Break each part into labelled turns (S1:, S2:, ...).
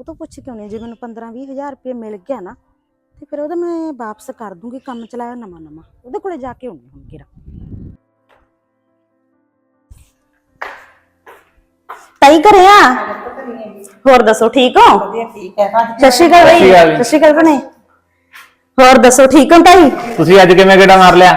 S1: ਉਹ ਤੋਂ ਪੁੱਛ ਕਿਉਂ ਨਹੀਂ? ਜੇ ਮੈਨੂੰ 15 20 ਹਜ਼ਾਰ ਰੁਪਏ ਮਿਲ ਗਿਆ ਨਾ ਤੇ ਫਿਰ ਉਹਦਾ ਮੈਂ ਵਾਪਸ ਕਰ ਦੂੰਗੀ ਕੰਮ ਚਲਾਇਆ ਨਵਾਂ ਨਵਾਂ। ਉਹਦੇ ਕੋਲੇ ਜਾ ਕੇ ਆਉਣੀ ਹੁਣ ਕਿਰਾ ਤਾਈ ਘਰੇ ਆ? ਹੋਰ ਦੱਸੋ ਠੀਕ ਹੋ?
S2: ਵਧੀਆ ਠੀਕ ਹੈ। ਭਾਜੀ
S1: ਸਤਿ ਸ਼੍ਰੀ ਅਕਾਲ
S3: ਸਤਿ ਸ਼੍ਰੀ ਅਕਾਲ
S1: ਬਈ। ਸਤਿ ਸ਼੍ਰੀ ਅਕਾਲ ਭੈਣੇ। ਹੋਰ ਦੱਸੋ ਠੀਕ ਹੋ ਤਾਈ?
S3: ਤੁਸੀਂ ਅੱਜ ਕਿਵੇਂ ਗੇੜਾ ਮਾਰ ਲਿਆ?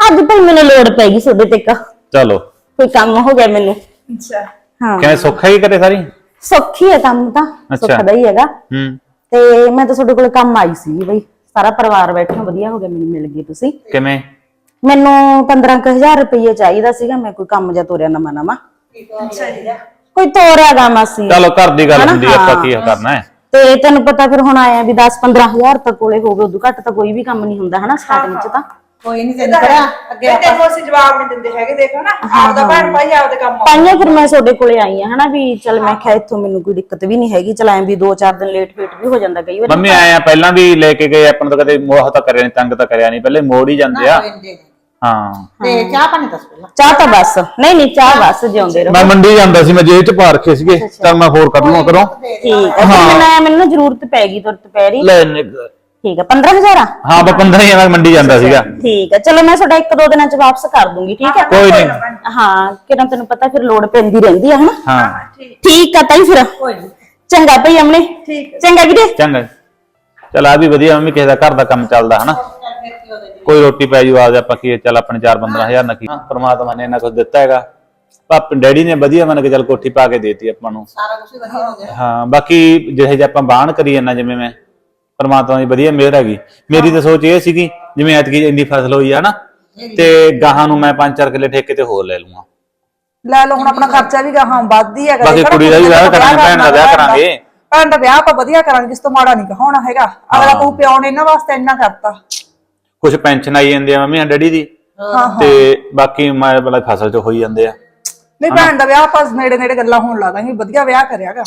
S1: ਅੱਜ ਭਾਈ ਮੈਨੂੰ ਲੋੜ ਪੈ ਗਈ ਤੁਹਾਡੇ ਤੇ ਇੱਕ।
S3: ਚਲੋ।
S1: ਕੋਈ ਕੰਮ ਹੋ ਗਿਆ ਮੈਨੂੰ।
S2: ਅੱਛਾ।
S1: ਹਾਂ।
S3: ਕਿਵੇਂ ਸੁੱਖ ਹੀ ਕਰੇ ਸਾਰੀ?
S1: ਸੌਖੀ ਹੈ ਕੰਮ ਤਾਂ। ਸੁੱਖ ਹੀ ਹੈਗਾ।
S3: ਹੂੰ।
S1: ਤੇ ਮੈਂ ਤਾਂ ਤੁਹਾਡੇ ਕੋਲ ਕੰਮ ਆਈ ਸੀ ਬਈ ਸਾਰਾ ਪਰਿਵਾਰ ਬੈਠਾ ਵਧੀਆ ਹੋ ਗਿਆ ਮੈਨੂੰ ਮਿਲ ਗਈ ਤੁਸੀਂ।
S3: ਕਿਵੇਂ?
S1: ਮੈਨੂੰ 15000 ਰੁਪਏ ਚਾਹੀਦਾ ਸੀਗਾ ਮੈਂ ਕੋਈ ਕੰਮ ਜਾਂ ਤੋਰਿਆ ਨਵਾਂ ਨਵਾਂ।
S2: ਅੱਛਾ ਜੀ
S1: ਕੋਈ ਤੋਰਿਆ ਗਾ ਮਾਸੀ।
S3: ਚਲੋ ਘਰ ਦੀ ਗੱਲ? ਹੁੰਦੀ ਆਪਾਂ। ਕੀ ਕਰਨਾ ਹੈ?
S1: ਤੇ ਤੈਨੂੰ ਪਤਾ ਫਿਰ ਹੁਣ ਆਇਆ ਵੀ 10 15000 ਤੱਕ ਕੋਲੇ ਹੋਵੇ ਉਦੋਂ ਘੱਟ ਤਾਂ ਕੋਈ ਵੀ ਕੰਮ ਨਹੀਂ ਹੁੰਦਾ ਹਨਾ ਸਟਾਰਟਿੰਗ ਚ ਤਾਂ।
S2: ਕੋਈ ਨਹੀਂ ਤੈਨੂੰ ਕਰਾ ਅੱਗੇ ਆਪਾਂ ਅਸੀਂ ਜਵਾਬ ਨਹੀਂ ਦਿੰਦੇ ਹੈਗੇ ਦੇਖੋ ਨਾ ਆਪਦਾ ਭੈਣ ਭਾਈ ਆਪਦੇ ਕੰਮ ਆਉਂਦਾ।
S1: ਪਾਈਆਂ ਫਿਰ ਮੈਂ ਤੁਹਾਡੇ ਕੋਲੇ ਆਈ ਆ ਹਨਾ ਵੀ ਚਲ ਮੈਂ ਕਿਹਾ ਇੱਥੋਂ ਮੈਨੂੰ ਕੋਈ ਦਿੱਕਤ ਵੀ ਨਹੀਂ ਹੈਗੀ ਚਲ ਐਂ ਵੀ 2-4 ਦਿਨ ਲੇਟ ਫੇਟ ਵੀ ਹੋ ਜਾਂਦਾ ਕਈ ਵਾਰੀ।
S3: ਮੰਮੀ ਆਏ ਆ ਪਹਿਲਾਂ ਵੀ ਲੈ ਕੇ ਗਏ ਆਪਾਂ ਨੂੰ ਤਾਂ ਕਦੇ ਮੋਹ ਤਾਂ ਕਰਿਆ ਨਹੀਂ ਤੰਗ ਤਾਂ ਕਰਿਆ ਨਹੀਂ ਪਹਿਲੇ ਮੋੜ ਹੀ ਜਾਂਦੇ ਆ।
S2: ਕੋਈ ਨੀ ਦੇ ਦੇ।
S3: ਹਾਂ।
S2: ਤੇ ਚਾਹ ਪਾਣੀ ਦੱਸ ਪਹਿਲਾਂ।
S1: ਚਾਹ ਤਾਂ ਬਸ। ਨਹੀਂ ਨਹੀਂ ਚਾਹ ਬਸ ਜਿਉਂਦੇ ਰਹੋ।
S3: ਮੈਂ ਮੰਡੀ ਜਾਂਦਾ ਸੀ ਮੈਂ ਜੇਬ ਚ ਪਾ ਰੱਖੇ ਸੀਗੇ ਮੈਂ ਹੋਰ ਕੱਢ ਲਵਾਂ ਕਰੋ
S1: ਠੀਕ ਹੈ ਫਿਰ ਮੈਨੂੰ ਜ਼ਰੂਰਤ ਪੈ ਗਈ ਤੁਰਤ ਪੈ ਰਹੀ
S3: ਲੈ ਨਿ-
S1: ਠੀਕ ਹੈ 15000 ਆ?
S3: ਹਾਂ ਬਾ 15 ਹੀ ਆ, ਮੈਂ ਮੰਡੀ ਜਾਂਦਾ ਸੀਗਾ।
S1: ਠੀਕ ਹੈ ਚਲੋ ਮੈਂ ਤੁਹਾਡਾ ਇੱਕ ਦੋ ਦਿਨਾਂ ਚ ਵਾਪਸ ਕਰ ਦੂੰਗੀ ਠੀਕ ਹੈ
S3: ਕੋਈ ਨਹੀਂ।
S1: ਹਾਂ ਕਿਰਨ ਤੈਨੂੰ ਪਤਾ ਫਿਰ ਲੋੜ ਪੈਂਦੀ ਰਹਿੰਦੀ ਆ ਹਨਾ?
S3: ਹਾਂ।
S1: ਠੀਕ ਆ ਤਾਈ ਫਿਰ।
S2: ਕੋਈ ਨਹੀਂ।
S1: ਚੰਗਾ ਭਈ ਅਮਨੇ
S2: ਠੀਕ
S1: ਚੰਗਾ ਵੀਰੇ।
S3: ਚੰਗਾ ਚਲ ਆ ਵੀ ਵਧੀਆ ਮੰਮੀ ਕਿਸੇ ਦਾ ਘਰ ਦਾ ਕੰਮ ਚੱਲਦਾ ਹਨਾ? ਕੋਈ ਰੋਟੀ ਪੈ ਜੂ ਆਜ ਆਪਾਂ ਕੀ ਚੱਲ ਆਪਣੇ 4-15000 ਨਾ ਕੀ। ਪਰਮਾਤਮਾ ਨੇ ਇਹਨਾਂ ਕੁਝ ਦਿੱਤਾ ਹੈਗਾ। ਪਾਪ ਡੈਡੀ ਨੇ ਵਧੀਆ ਮੰਨ ਕੇ ਚੱਲ ਕੋਠੀ ਪਾ ਕੇ ਦੇਤੀ ਆਪਾਂ ਨੂੰ।
S2: ਸਾਰਾ ਕੁਝ ਵਧੀਆ ਹੋ ਗਿਆ।
S3: ਹਾਂ ਬਾਕੀ ਜਿਹੇ ਜੇ ਆਪਾਂ ਬਾਣ ਕਰੀ ਜਾਂਦਾ ਜਿਵੇਂ ਮੈਂ। ਪਰਮਾਤਮਾ ਦੀ ਵਧੀਆ ਮਿਹਰ ਹੈਗੀ। ਮੇਰੀ ਤਾਂ ਸੋਚ ਇਹ ਸੀਗੀ ਜਿਵੇਂ ਐਤਕੀ ਇੰਨੀ ਫਸਲ ਹੋਈ ਆ ਨਾ ਤੇ ਗਾਹਾਂ ਨੂੰ ਮੈਂ 5-4 ਕਿੱਲੇ ਠੇਕੇ ਤੇ ਹੋਰ ਲੈ ਲੂੰਗਾ।
S4: ਲੈ ਲਓ ਹੁਣ ਆਪਣਾ ਖਰਚਾ ਵੀ ਗਾਹਾਂ ਵੱਧਦੀ ਹੈਗਾ।
S3: ਬਾਕੀ ਕੁੜੀ ਦਾ ਵੀ ਵਿਆਹ ਕਰਾਂਗੇ, ਭੈਣ ਦਾ ਵਿਆਹ ਕਰਾਂਗੇ।
S4: ਭੈਣ ਦਾ ਵਿਆਹ ਆਪਾਂ ਵਧੀਆ ਕਰਾਂਗੇ ਕਿਸ ਤੋਂ ਮਾੜਾ ਨਹੀਂ ਕਹਾਉਣਾ ਹੈਗਾ। ਅਗਲਾ ਕਹੂ ਪਿਓ ਨੇ ਇਹਨਾਂ ਵਾਸਤੇ ਇੰਨਾ ਕਰਤਾ।
S3: ਕੁਝ ਪੈਨਸ਼ਨ ਆਈ ਜਾਂਦੀ ਆ ਮੰਮੀ ਡੈਡੀ ਦੀ? ਤੇ ਬਾਕੀ ਮੈਂ ਬਲਾ ਫਸਲ ਚ ਹੋਈ ਜਾਂਦੇ ਆ।
S4: ਨਹੀਂ ਭੈਣ ਦਾ ਵਿਆਹ ਆਪਾਂ ਨੇੜੇ ਨੇੜੇ ਗੱਲਾਂ ਹੋਣ ਲਾ ਦਾਂਗੇ ਵਧੀਆ ਵਿਆਹ ਕਰਿਆਗਾ।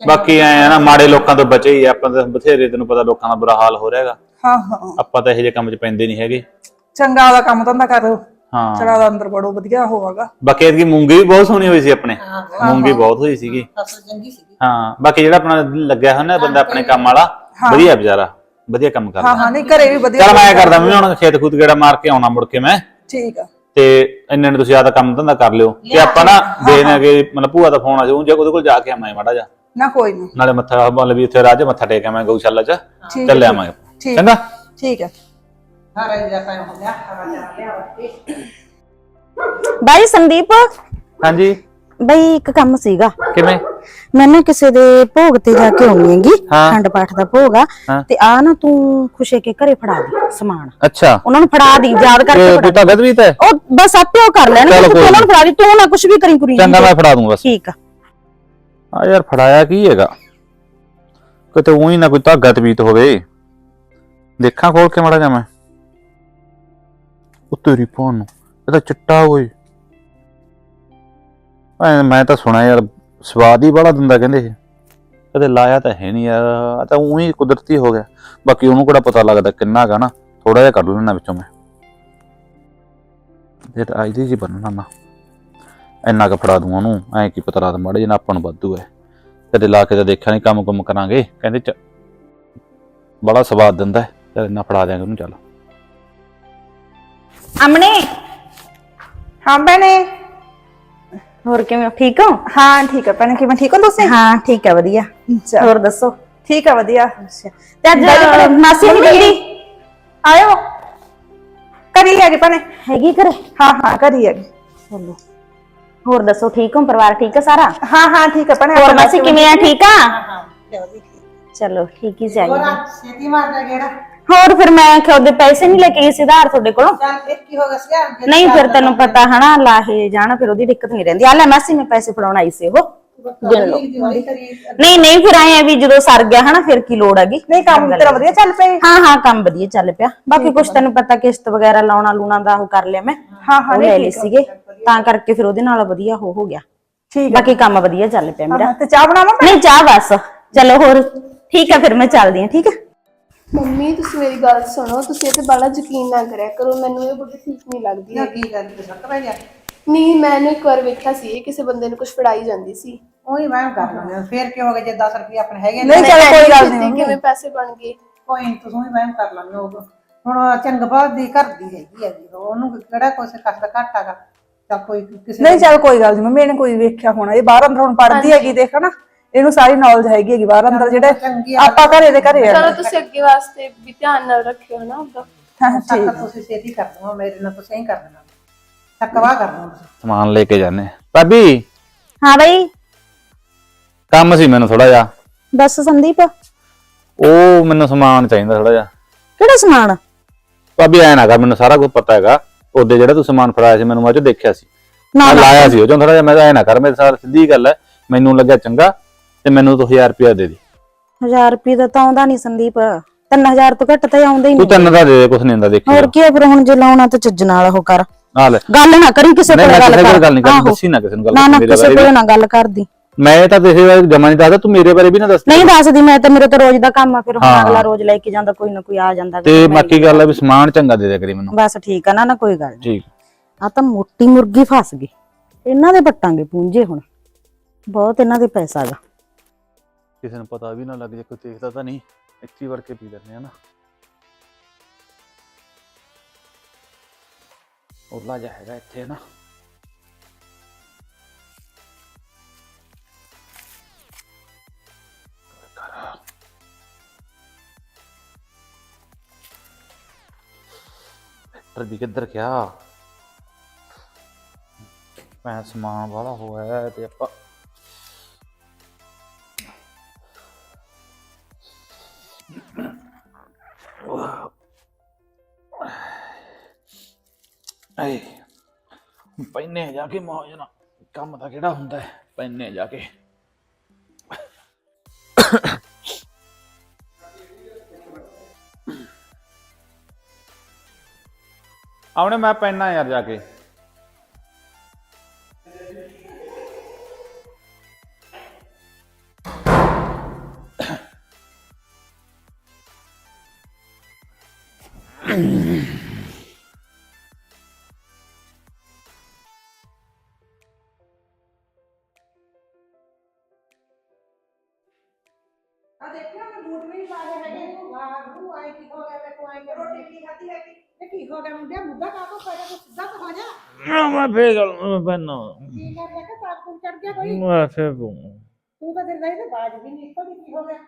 S3: ਬਾਕੀ ਐ ਨਾ ਮਾੜੇ ਲੋਕਾਂ ਤੋਂ ਬਚੇ ਹੀ ਆ, ਆਪਾਂ ਤਾਂ ਬਥੇਰੇ ਤੈਨੂੰ ਪਤਾ ਲੋਕਾਂ ਦਾ ਬੁਰਾ ਹਾਲ ਹੋ ਰਿਹਾ ਹੈਗਾ।
S4: ਹਾਂ ਹਾਂ।
S3: ਆਪਾਂ ਤਾਂ ਇਹੋ ਜਿਹੇ ਕੰਮ 'ਚ ਪੈਂਦੇ ਨਹੀਂ ਹੈਗੇ।
S4: ਚੰਗਾ ਦਾ ਕੰਮ ਧੰਦਾ ਕਰੋ।
S3: ਹਾਂ।
S4: ਚੜਾ ਦਾ ਅੰਦਰ ਬੜੋ ਵਧੀਆ ਹੋਵਾਗਾ
S3: ਬਾਕੀ ਇਹਦੀ ਮੂੰਗੀ ਵੀ ਬਹੁਤ ਸੋਹਣੀ ਹੋਈ ਸੀ ਆਪਣੇ। ਮੂੰਗੀ ਬਹੁਤ ਹੋਈ ਸੀਗੀ।
S2: ਫਸਲ ਚੰਗੀ ਸੀਗੀ।
S3: ਹਾਂ ਬਾਕੀ ਜਿਹੜਾ ਆਪਣਾ ਲੱਗਿਆ ਹੋਇਆ ਨਾ ਬੰਦਾ ਆਪਣੇ ਕੰਮ ਵਾਲਾ ਵਧੀਆ ਵਿਚਾਰਾ ਵਧੀਆ ਕੰਮ
S4: ਹਾਂ
S3: ਕਰਦਾ।
S4: ਹਾਂ ਨਹੀਂ ਘਰੇ ਵੀ ਵਧੀਆ
S3: ਚਲ ਮੈਂ ਕਰਦਾ ਮੈਂ ਹੁਣ ਖੇਤ ਖੂਤ ਗੇੜਾ ਮਾਰ ਕੇ ਆਉਣਾ ਮੁੜ ਕੇ ਮੈਂ।
S4: ਠੀਕ ਆ।
S3: ਤੇ ਇੰਨੇ ਨੂੰ ਤੁਸੀਂ ਆਦਾ ਕੰਮ ਧੰਦਾ ਕਰ ਲਿਓ। ਤੇ ਆਪਾਂ ਨਾ ਦੇਖਣਾ ਕਿ ਮਤਲਬ ਭੂਆ ਦਾ ਫੋਨ ਆ ਜਾਊ ਜੇ ਉਹਦੇ ਕੋਲ ਜਾ ਕੇ ਆਵਾਂ ਮਾੜਾ ਜਾ
S4: ਨਾ ਕੋਈ ਨਾ।
S3: ਨਾਲੇ ਮੱਥਾ ਮਤਲਬ ਵੀ ਉੱਥੇ ਰਾਜ ਮੱਥਾ ਟੇਕ ਆਵਾਂ ਗਊਸ਼ਾਲਾ 'ਚ।
S4: ਠੀਕ
S3: ਚੱਲ ਆਵਾਂਗੇ
S4: ਠੀਕ।
S3: ਚੰਗਾ?
S4: ਠੀਕ ਆ
S2: ਸਾਰਾ ਜਿਹੜਾ ਟਾਈਮ ਹੋ ਗਿਆ ਹਵਾ ਜਾ ਲਿਆ ਵਾ
S1: ਬਾਈ ਸੰਦੀਪ?
S3: ਹਾਂਜੀ।
S1: ਬਈ ਇੱਕ ਕੰਮ ਸੀਗਾ।
S3: ਕਿਵੇਂ?
S1: ਮੈਂ ਨਾ ਕਿਸੇ ਦੇ ਭੋਗ ਤੇ ਜਾ ਕੇ ਆਉਣੀ ਹੈਗੀ
S3: ਹਾਂ।
S1: ਖੰਡ ਪਾਠ ਦਾ ਭੋਗ ਆ।
S3: ਹਾਂ।
S1: ਤੇ ਆ ਨਾ ਤੂੰ ਖੁਸ਼ੇ ਕੇ ਘਰੇ ਫੜਾ ਦੇ ਸਮਾਨ।
S3: ਅੱਛਾ।
S1: ਉਹਨਾਂ ਨੂੰ ਫੜਾ ਦੀ ਯਾਦ ਕਰਕੇ
S3: ਤੇ
S1: ਫੜਾ
S3: ਤਾਂ ਗਦਵੀਤ ਹੈ?
S1: ਉਹ ਬਸ ਆਪੇ ਉਹ ਕਰ ਲੈਣ
S3: ਚਲੋ
S1: ਤੂੰ
S3: ਕੋਈ
S1: ਉਹਨਾਂ ਨੂੰ ਫੜਾ ਦੀ ਤੂੰ ਨਾ ਕੁਝ ਵੀ ਕਰੀ ਕੁਰੀ
S3: ਚੰਗਾ ਮੈਂ ਫੜਾ ਦੂੰ ਬਸ।
S1: ਠੀਕ ਆ।
S3: ਆ ਯਾਰ ਫੜਾਇਆ ਕੀ ਹੈਗਾ? ਕਿਤੇ ਉਹੀ ਨਾ ਕੋਈ ਧਾਗਾ ਤਵੀਤ ਹੋਵੇ। ਦੇਖਾਂ ਖੋਲ ਕੇ ਮੜਾ ਜਾ ਮੈਂ। ਉਹ ਤੇਰੀ ਭੋਨ ਨੂੰ, ਇਹ ਤਾਂ ਚਿੱਟਾ ਓਏ। ਐ ਮੈਂ ਤਾਂ ਸੁਣਿਆ ਯਾਰ, ਸਵਾਦ ਹੀ ਬੜਾ ਦਿੰਦਾ ਕਹਿੰਦੇ ਇਹ। ਕਦੇ ਲਾਇਆ ਤਾਂ ਹੈ ਨਹੀਂ ਯਾਰ, ਆ ਤਾਂ ਉਹੀ ਕੁਦਰਤੀ ਹੋ ਗਿਆ। ਬਾਕੀ ਉਹਨੂੰ ਕਿਹੜਾ ਪਤਾ ਲੱਗਦਾ ਕਿੰਨਾ ਹੈਗਾ ਨਾ ਥੋੜਾ ਜਿਹਾ ਕੱਢ ਲੈਣਾ ਵਿੱਚੋਂ ਮੈਂ। ਇਹ ਤਾਂ ਆਈਦੀ ਜੀ ਬੰਨਣਾ ਨਾ। ਇੰਨਾ ਕੁ ਫੜਾ ਦੂੰ ਉਹਨੂੰ ਐ ਕੀ ਪਤਾ ਰਾਤ ਮਾੜੇ ਜਿਹਾ ਆਪਾਂ ਨੂੰ ਵਾਧੂ ਹੈ ਕਦੇ ਲਾ ਕੇ ਤਾਂ ਦੇਖਿਆ ਨਹੀਂ ਕੰਮ ਕੁਮ ਕਰਾਂਗੇ। ਕਹਿੰਦੇ ਚ ਬੜਾ ਸਵਾਦ ਦਿੰਦਾ ਹੈ ਚੱਲ ਇੰਨਾ ਫੜਾ ਦਿਆਂਗੇ ਉਹਨੂੰ ਚੱਲ।
S1: ਅਮਨੇ?
S4: ਹਾਂ ਭੈਣੇ।
S1: ਹੋਰ ਕਿਵੇਂ ਹੋ? ਠੀਕ ਹੋ?
S4: ਹਾਂ ਠੀਕ ਆ। ਭੈਣੇ ਕਿਵੇਂ? ਠੀਕ ਹੋ ਤੁਸੀਂ?
S1: ਹਾਂ ਠੀਕ ਹੈ ਵਧੀਆ।
S4: ਅੱਛਾ।
S1: ਹੋਰ ਦੱਸੋ?
S4: ਠੀਕ ਆ ਵਧੀਆ।
S1: ਤੇ ਅੱਜ ਮਾਸੀ ਨਹੀਂ ਦਿੰਦੀ
S4: ਆਇਓ। ਕਰੀ ਹੈਗੀ ਭੈਣੇ।
S1: ਹੈਗੀ ਘਰੇ?
S4: ਹਾਂ ਹਾਂ ਕਰੀ ਹੈਗੀ।
S1: ਚਲੋ। ਹੋਰ ਦੱਸੋ ਠੀਕ ਹੋ? ਪਰਿਵਾਰ ਠੀਕ ਹੈ ਸਾਰਾ?
S4: ਹਾਂ ਹਾਂ ਠੀਕ ਆ ਭੈਣੇ
S1: ਹੋਰ
S4: ਆਪਣਾ
S1: ਮਾਸੀ ਕਿਵੇਂ ਆ? ਠੀਕ? ਆ?
S2: ਹਾਂ
S1: ਚਲੋ ਠੀਕ ਹੀ
S2: ਹੋਰ
S1: ਚਾਹੀਦਾ
S2: ਆ, ਛੇਤੀ ਮਾਰ ਜਾ ਗੇੜਾ?
S1: ਹੋਰ ਫਿਰ ਮੈਂ ਕਿ ਉਹਦੇ ਪੈਸੇ ਨਹੀਂ ਲੈ ਕੇ ਗਈ ਸੀ ਉਧਾਰ ਤੁਹਾਡੇ ਕੋਲੋਂ?
S2: ਚੱਲ ਫਿਰ ਕੀ ਹੋ ਗਿਆ ਸੀ?
S1: ਨਹੀਂ ਫਿਰ ਤੈਨੂੰ ਪਤਾ ਹਨਾ ਲਾਹੇ ਜਾਣਾ ਫਿਰ ਉਹਦੀ ਦਿੱਕਤ ਨਹੀਂ ਰਹਿੰਦੀ। ਆ ਲੈ ਮਾਸੀ ਮੈਂ ਪੈਸੇ ਫੜਾਉਣ ਆਈ ਸੀ ਉਹ। ਗਿਣ ਲਓ। ਨਹੀਂ ਨਹੀਂ ਫਿਰ ਆਏ ਆ ਵੀ ਜਦੋਂ ਸਰ ਗਿਆ ਹਨਾ ਫਿਰ ਕੀ ਲੋੜ ਹੈਗੀ?
S4: ਨਹੀਂ ਕੰਮ ਤੇਰਾ ਵਧੀਆ ਚੱਲ ਪਏ।
S1: ਹਾਂ ਹਾਂ ਕੰਮ ਵਧੀਆ ਚੱਲ ਪਿਆ। ਬਾਕੀ ਕੁਛ ਤੈਨੂੰ ਪਤਾ ਕਿਸ਼ਤ ਵਗੈਰਾ ਲਾਉਣਾ ਲੂਣਾ ਦਾ ਉਹ ਕਰ ਲਿਆ ਮੈਂ।
S4: ਹਾਂ ਹਾਂ
S1: ਉਹ ਲੈ ਲਈ ਸੀਗੇ। ਤਾਂ ਕਰਕੇ ਫਿਰ ਉਹਦੇ ਨਾਲ ਵਧੀਆ ਹੋ ਹੋ ਗਿਆ।
S4: ਠੀਕ
S1: ਬਾਕੀ ਕੰਮ ਵਧੀਆ ਚੱਲ ਪਿਆ ਮੇਰਾ।
S4: ਤੇ ਚਾਹ ਬਣਾਵਾਂ ਮੈਂ?
S1: ਨਹੀਂ ਚਾਹ ਬਸ। ਚਲੋ ਹੋਰ। ਠੀਕ ਆ ਫਿਰ ਮੈਂ ਚੱਲਦੀ ਹਾਂ ਠੀਕ ਆ?
S5: ਮੰਮੀ ਤੁਸੀਂ ਮੇਰੀ ਗੱਲ ਸੁਣੋ। ਤੁਸੀਂ ਇਹ ਤੇ ਬੜਾ ਯਕੀਨ ਨਾ ਕਰਿਆ ਕਰੋ। ਮੈਨੂੰ ਇਹ ਬੜੀ ਠੀਕ ਨਹੀਂ ਲੱਗਦੀ
S2: ਕੀ ਗੱਲ? ਤੇ ਸੱਤ ਪੈ ਗਿਆ?
S5: ਨਹੀਂ ਮੈਂ ਨਾ ਇੱਕ ਵਾਰ ਵੇਖਿਆ ਸੀ। ਇਹ ਕਿਸੇ ਬੰਦੇ ਨੂੰ ਕੁਝ ਫੜਾਈ ਜਾਂਦੀ ਸੀ।
S2: ਉਹੀ ਮੈਂ ਕਰ ਲੈਂਦੇ ਹਾਂ। ਫੇਰ ਕੀ ਹੋ ਗਿਆ ਜੇ 10 ਰੁਪਏ ਆਪਣੇ ਹੈਗੇ ਨੇ?
S4: ਨਹੀਂ ਚੱਲ ਕੋਈ ਗੱਲ ਨਹੀਂ
S5: ਕਿਵੇਂ ਪੈਸੇ ਬਣ ਗਏ?
S2: ਕੋਈ ਨੀ, ਤੁਸੀਂ ਵੀ ਵਹਿਮ ਕਰ ਲੈਂਦੇ ਹੋ ਹੁਣ ਚੰਗਬਾਦ ਦੀ ਘਰ ਦੀ ਹੈਗੀ ਆ ਜੀ ਉਹਨੂੰ ਕਿਹੜਾ ਕੁਛ ਕਸਦਾ ਘੱਟ ਹੈਗਾ। ਤਾਂ ਕੋਈ ਕਿਸੇ
S4: ਨਹੀਂ ਚੱਲ ਕੋਈ ਗੱਲ ਨਹੀਂ ਮੰਮੀ ਇਹਨੇ ਕੋਈ ਵੇਖਿਆ ਹੋਣਾ। ਇਹ ਬਾਹਰ ਅੰਦਰ ਹੁਣ ਪੜਦੀ ਹੈਗੀ ਦੇਖ ਨਾ। ਇਹਨੂੰ ਸਾਰੀ ਨੌਲੇਜ ਹੈਗੀ ਹੈਗੀ ਬਾਹਰ ਅੰਦਰ ਜਿਹੜੇ
S2: ਚੰਗੀ
S4: ਆਪਾਂ ਘਰੇ ਦੇ ਘਰੇ ਆ।
S5: ਚਲੋ ਤੁਸੀਂ ਅੱਗੇ ਵਾਸਤੇ ਵੀ ਧਿਆਨ ਨਾਲ ਰੱਖਿਓ ਨਾ ਉਹਦਾ।
S4: ਹਾਂ, ਠੀਕ
S2: ਸੱਕ ਤੁਸੀਂ ਛੇਤੀ ਕਰ ਦਵਾਂ ਮੇਰੇ ਨਾਲ ਤੁਸੀਂ ਹੀ ਕਰ ਦੇਣਾ। ਥੱਕਵਾ ਕਰ ਦਵਾਂ ਤੁਸੀਂ
S3: ਸਮਾਨ ਲੈ ਕੇ ਜਾਣੇ ਭਾਬੀ।
S1: ਹਾਂ ਬਈ।
S3: ਕੰਮ ਸੀ ਮੈਨੂੰ ਥੋੜਾ ਜਿਹਾ।
S1: ਦੱਸ ਸੰਦੀਪ।
S3: ਉਹ ਮੈਨੂੰ ਸਮਾਨ ਚਾਹੀਦਾ ਥੋੜਾ ਜਿਹਾ।
S1: ਕਿਹੜਾ ਸਮਾਨ?
S3: ਭਾਬੀ ਐ ਨਾ ਕਰ ਮੈਨੂੰ ਸਾਰਾ ਕੁਝ ਪਤਾ ਹੈਗਾ। ਉਹਦੇ ਜਿਹੜਾ ਤੂੰ ਸਮਾਨ ਫੜਾਇਆ ਸੀ ਮੈਨੂੰ ਮੈਂ ਉਹ ਦੇਖਿਆ ਸੀ।
S1: ਨਾ
S3: ਮੈਂ
S1: ਨਾ।
S3: ਲਾਇਆ ਸੀ ਉਹ ਚੋਂ ਥੋੜਾ ਜਿਹਾ। ਮੈਂ ਐ ਨਾ ਕਰ ਮੇਰੇ ਸਾਰ ਸਿੱਧੀ ਗੱਲ ਹੈ ਮੈਨੂੰ ਲੱਗਿਆ ਚੰਗਾ ਤੇ ਮੈਨੂੰ ਤੂੰ 1000 ਰੁਪਇਆ ਦੇ ਦੇ।
S1: 1000 ਰੁਪਏ ਦਾ ਤਾਂ ਆਉਂਦਾ ਨਹੀਂ ਸੰਦੀਪ। 3000 ਤੋਂ ਘੱਟ ਤਾਂ ਆਉਂਦਾ ਹੀ
S3: ਤੂੰ
S1: ਨਹੀਂ।
S3: ਤਿੰਨ ਦਾ ਦੇ ਦੇ ਕੁਛ ਨਹੀਂ ਹੁੰਦਾ ਦੇਖੀ
S1: ਹੋਰ ਕੀ ਫਿਰ ਹੁਣ ਜੇ ਲਾਉਣਾ ਤਾਂ ਚੱਜ ਨਾਲ ਉਹ ਕਰ।
S3: ਆ ਲੈ।
S1: ਗੱਲ ਨਾ ਕਰੀ ਕਿਸੇ
S3: ਨਹੀਂ
S1: ਕੋਲ
S3: ਮੈਂ
S1: ਗੱਲ
S3: ਕਿਸੇ ਕੋਲ ਗੱਲ ਨਹੀਂ
S1: ਆਹੋ।
S3: ਦੱਸੀ ਨਾ ਕਿਸੇ ਨੂੰ ਗੱਲ
S1: ਨਾ ਨਾ
S3: ਮੇਰੇ
S1: ਕਿਸੇ
S3: ਬਾਰੇ ਵੀ।
S1: ਕੋਲ ਨਾ ਗੱਲ ਕਰਦੀ।
S3: ਮੈਂ ਤਾਂ ਕਿਸੇ ਬਾਰੇ ਜਮਾ ਨਹੀਂ ਦੱਸਦਾ ਤੂੰ ਮੇਰੇ ਬਾਰੇ ਵੀ ਨਾ ਦੱਸ।
S1: ਨਹੀਂ ਦੱਸਦੀ ਮੈਂ ਤਾਂ ਮੇਰੇ ਤਾਂ ਰੋਜ਼ ਦਾ ਕੰਮ ਆ ਫਿਰ ਹੁਣ
S3: ਹਾਂ।
S1: ਅਗਲਾ ਰੋਜ਼ ਲੈ ਕੇ ਜਾਂਦਾ ਕੋਈ ਨਾ ਕੋਈ ਆ ਜਾਂਦਾ।
S3: ਤੇ
S1: ਮੈਂ-
S3: ਬਾਕੀ ਗੱਲ ਹੈ ਵੀ ਸਮਾਨ ਚੰਗਾ ਦੇ ਦਿਆ ਕਰੀ ਮੈਨੂੰ।
S1: ਬਸ ਠੀਕ ਆ ਨਾ ਨਾ ਕੋਈ ਗੱਲ ਨੀ।
S3: ਠੀਕ।
S1: ਆ ਤਾਂ ਮੋਟੀ ਮੁਰਗੀ ਫਸ ਗਈ। ਇਹਨਾਂ ਦੇ ਪੱਟਾਂਗੇ ਪੂੰਝੇ ਹੁਣ। ਬਹੁਤ ਇਹਨਾਂ ਦੇ ਪੈਸਾ ਗਾ।
S3: ਕਿਸੇ ਨੂੰ ਪਤਾ ਵੀ ਨਾ ਲੱਗ ਜੇ ਕੋਈ ਦੇਖਦਾ ਤਾਂ ਨਹੀਂ। ਇੱਥੇ ਵੜ ਕੇ ਪੀ ਲੈਂਦੇ ਆ ਨਾ। ਉਹਲਾ ਜਾ ਹੈਗਾ ਇੱਥੇ ਨਾ। ਵੀ ਕਿੱਧਰ ਗਿਆ? ਮੈਂ ਸਮਾਨ ਵਾਲਾ ਹੋਇਆ ਤੇ ਆਪਾਂ ਏ ਪੈਨੇ ਜਾ ਕੇ ਮੌਜ ਨਾ ਕੰਮ ਤਾਂ ਕਿਹੜਾ ਹੁੰਦਾ ਹੈ, ਪੈਨੇ ਜਾ ਕੇ। ਆਉਣੇ ਮੈਂ ਪੈਨਾ ਯਾਰ ਜਾ ਕੇ।
S2: ਆ ਦੇਖਿਆ ਮੈਂ ਬੂਟ ਵੀ ਪਾਏ ਹੈਗੇ ਤੂੰ ਵਾਹ ਨੂੰ ਆਈ ਕੀ ਹੋ ਗਿਆ ਤੂੰ ਆਈ ਰੋਟੀ ਕੀ ਖਾਧੀ ਹੈਗੀ? ਇਹ ਕੀ ਹੋ ਗਿਆ ਮੁੰਡਿਆ? ਮੁੱਦਾ ਕਾ ਤੋਂ ਪੈਦਾ ਤੂੰ ਸਿੱਧਾ ਤਾਂ ਹੋ ਜਾ।
S3: ਨਾ ਮੈਂ ਫੇਰ ਗੱਲ ਮੈਂ ਪੈਨਾ
S2: ਕੀ ਕਰ ਲਿਆ ਕਿ ਤਾਕ ਤੂੰ ਚੜ ਗਿਆ ਕੋਈ?
S3: ਮੈਂ ਫੇਰ
S2: ਤੂੰ ਤਾਂ ਦਿਲ ਨਹੀਂ ਤੇ ਬਾਜ ਵੀ ਨਹੀਂ ਨਿਕਲਦੀ ਕੀ ਹੋ ਗਿਆ?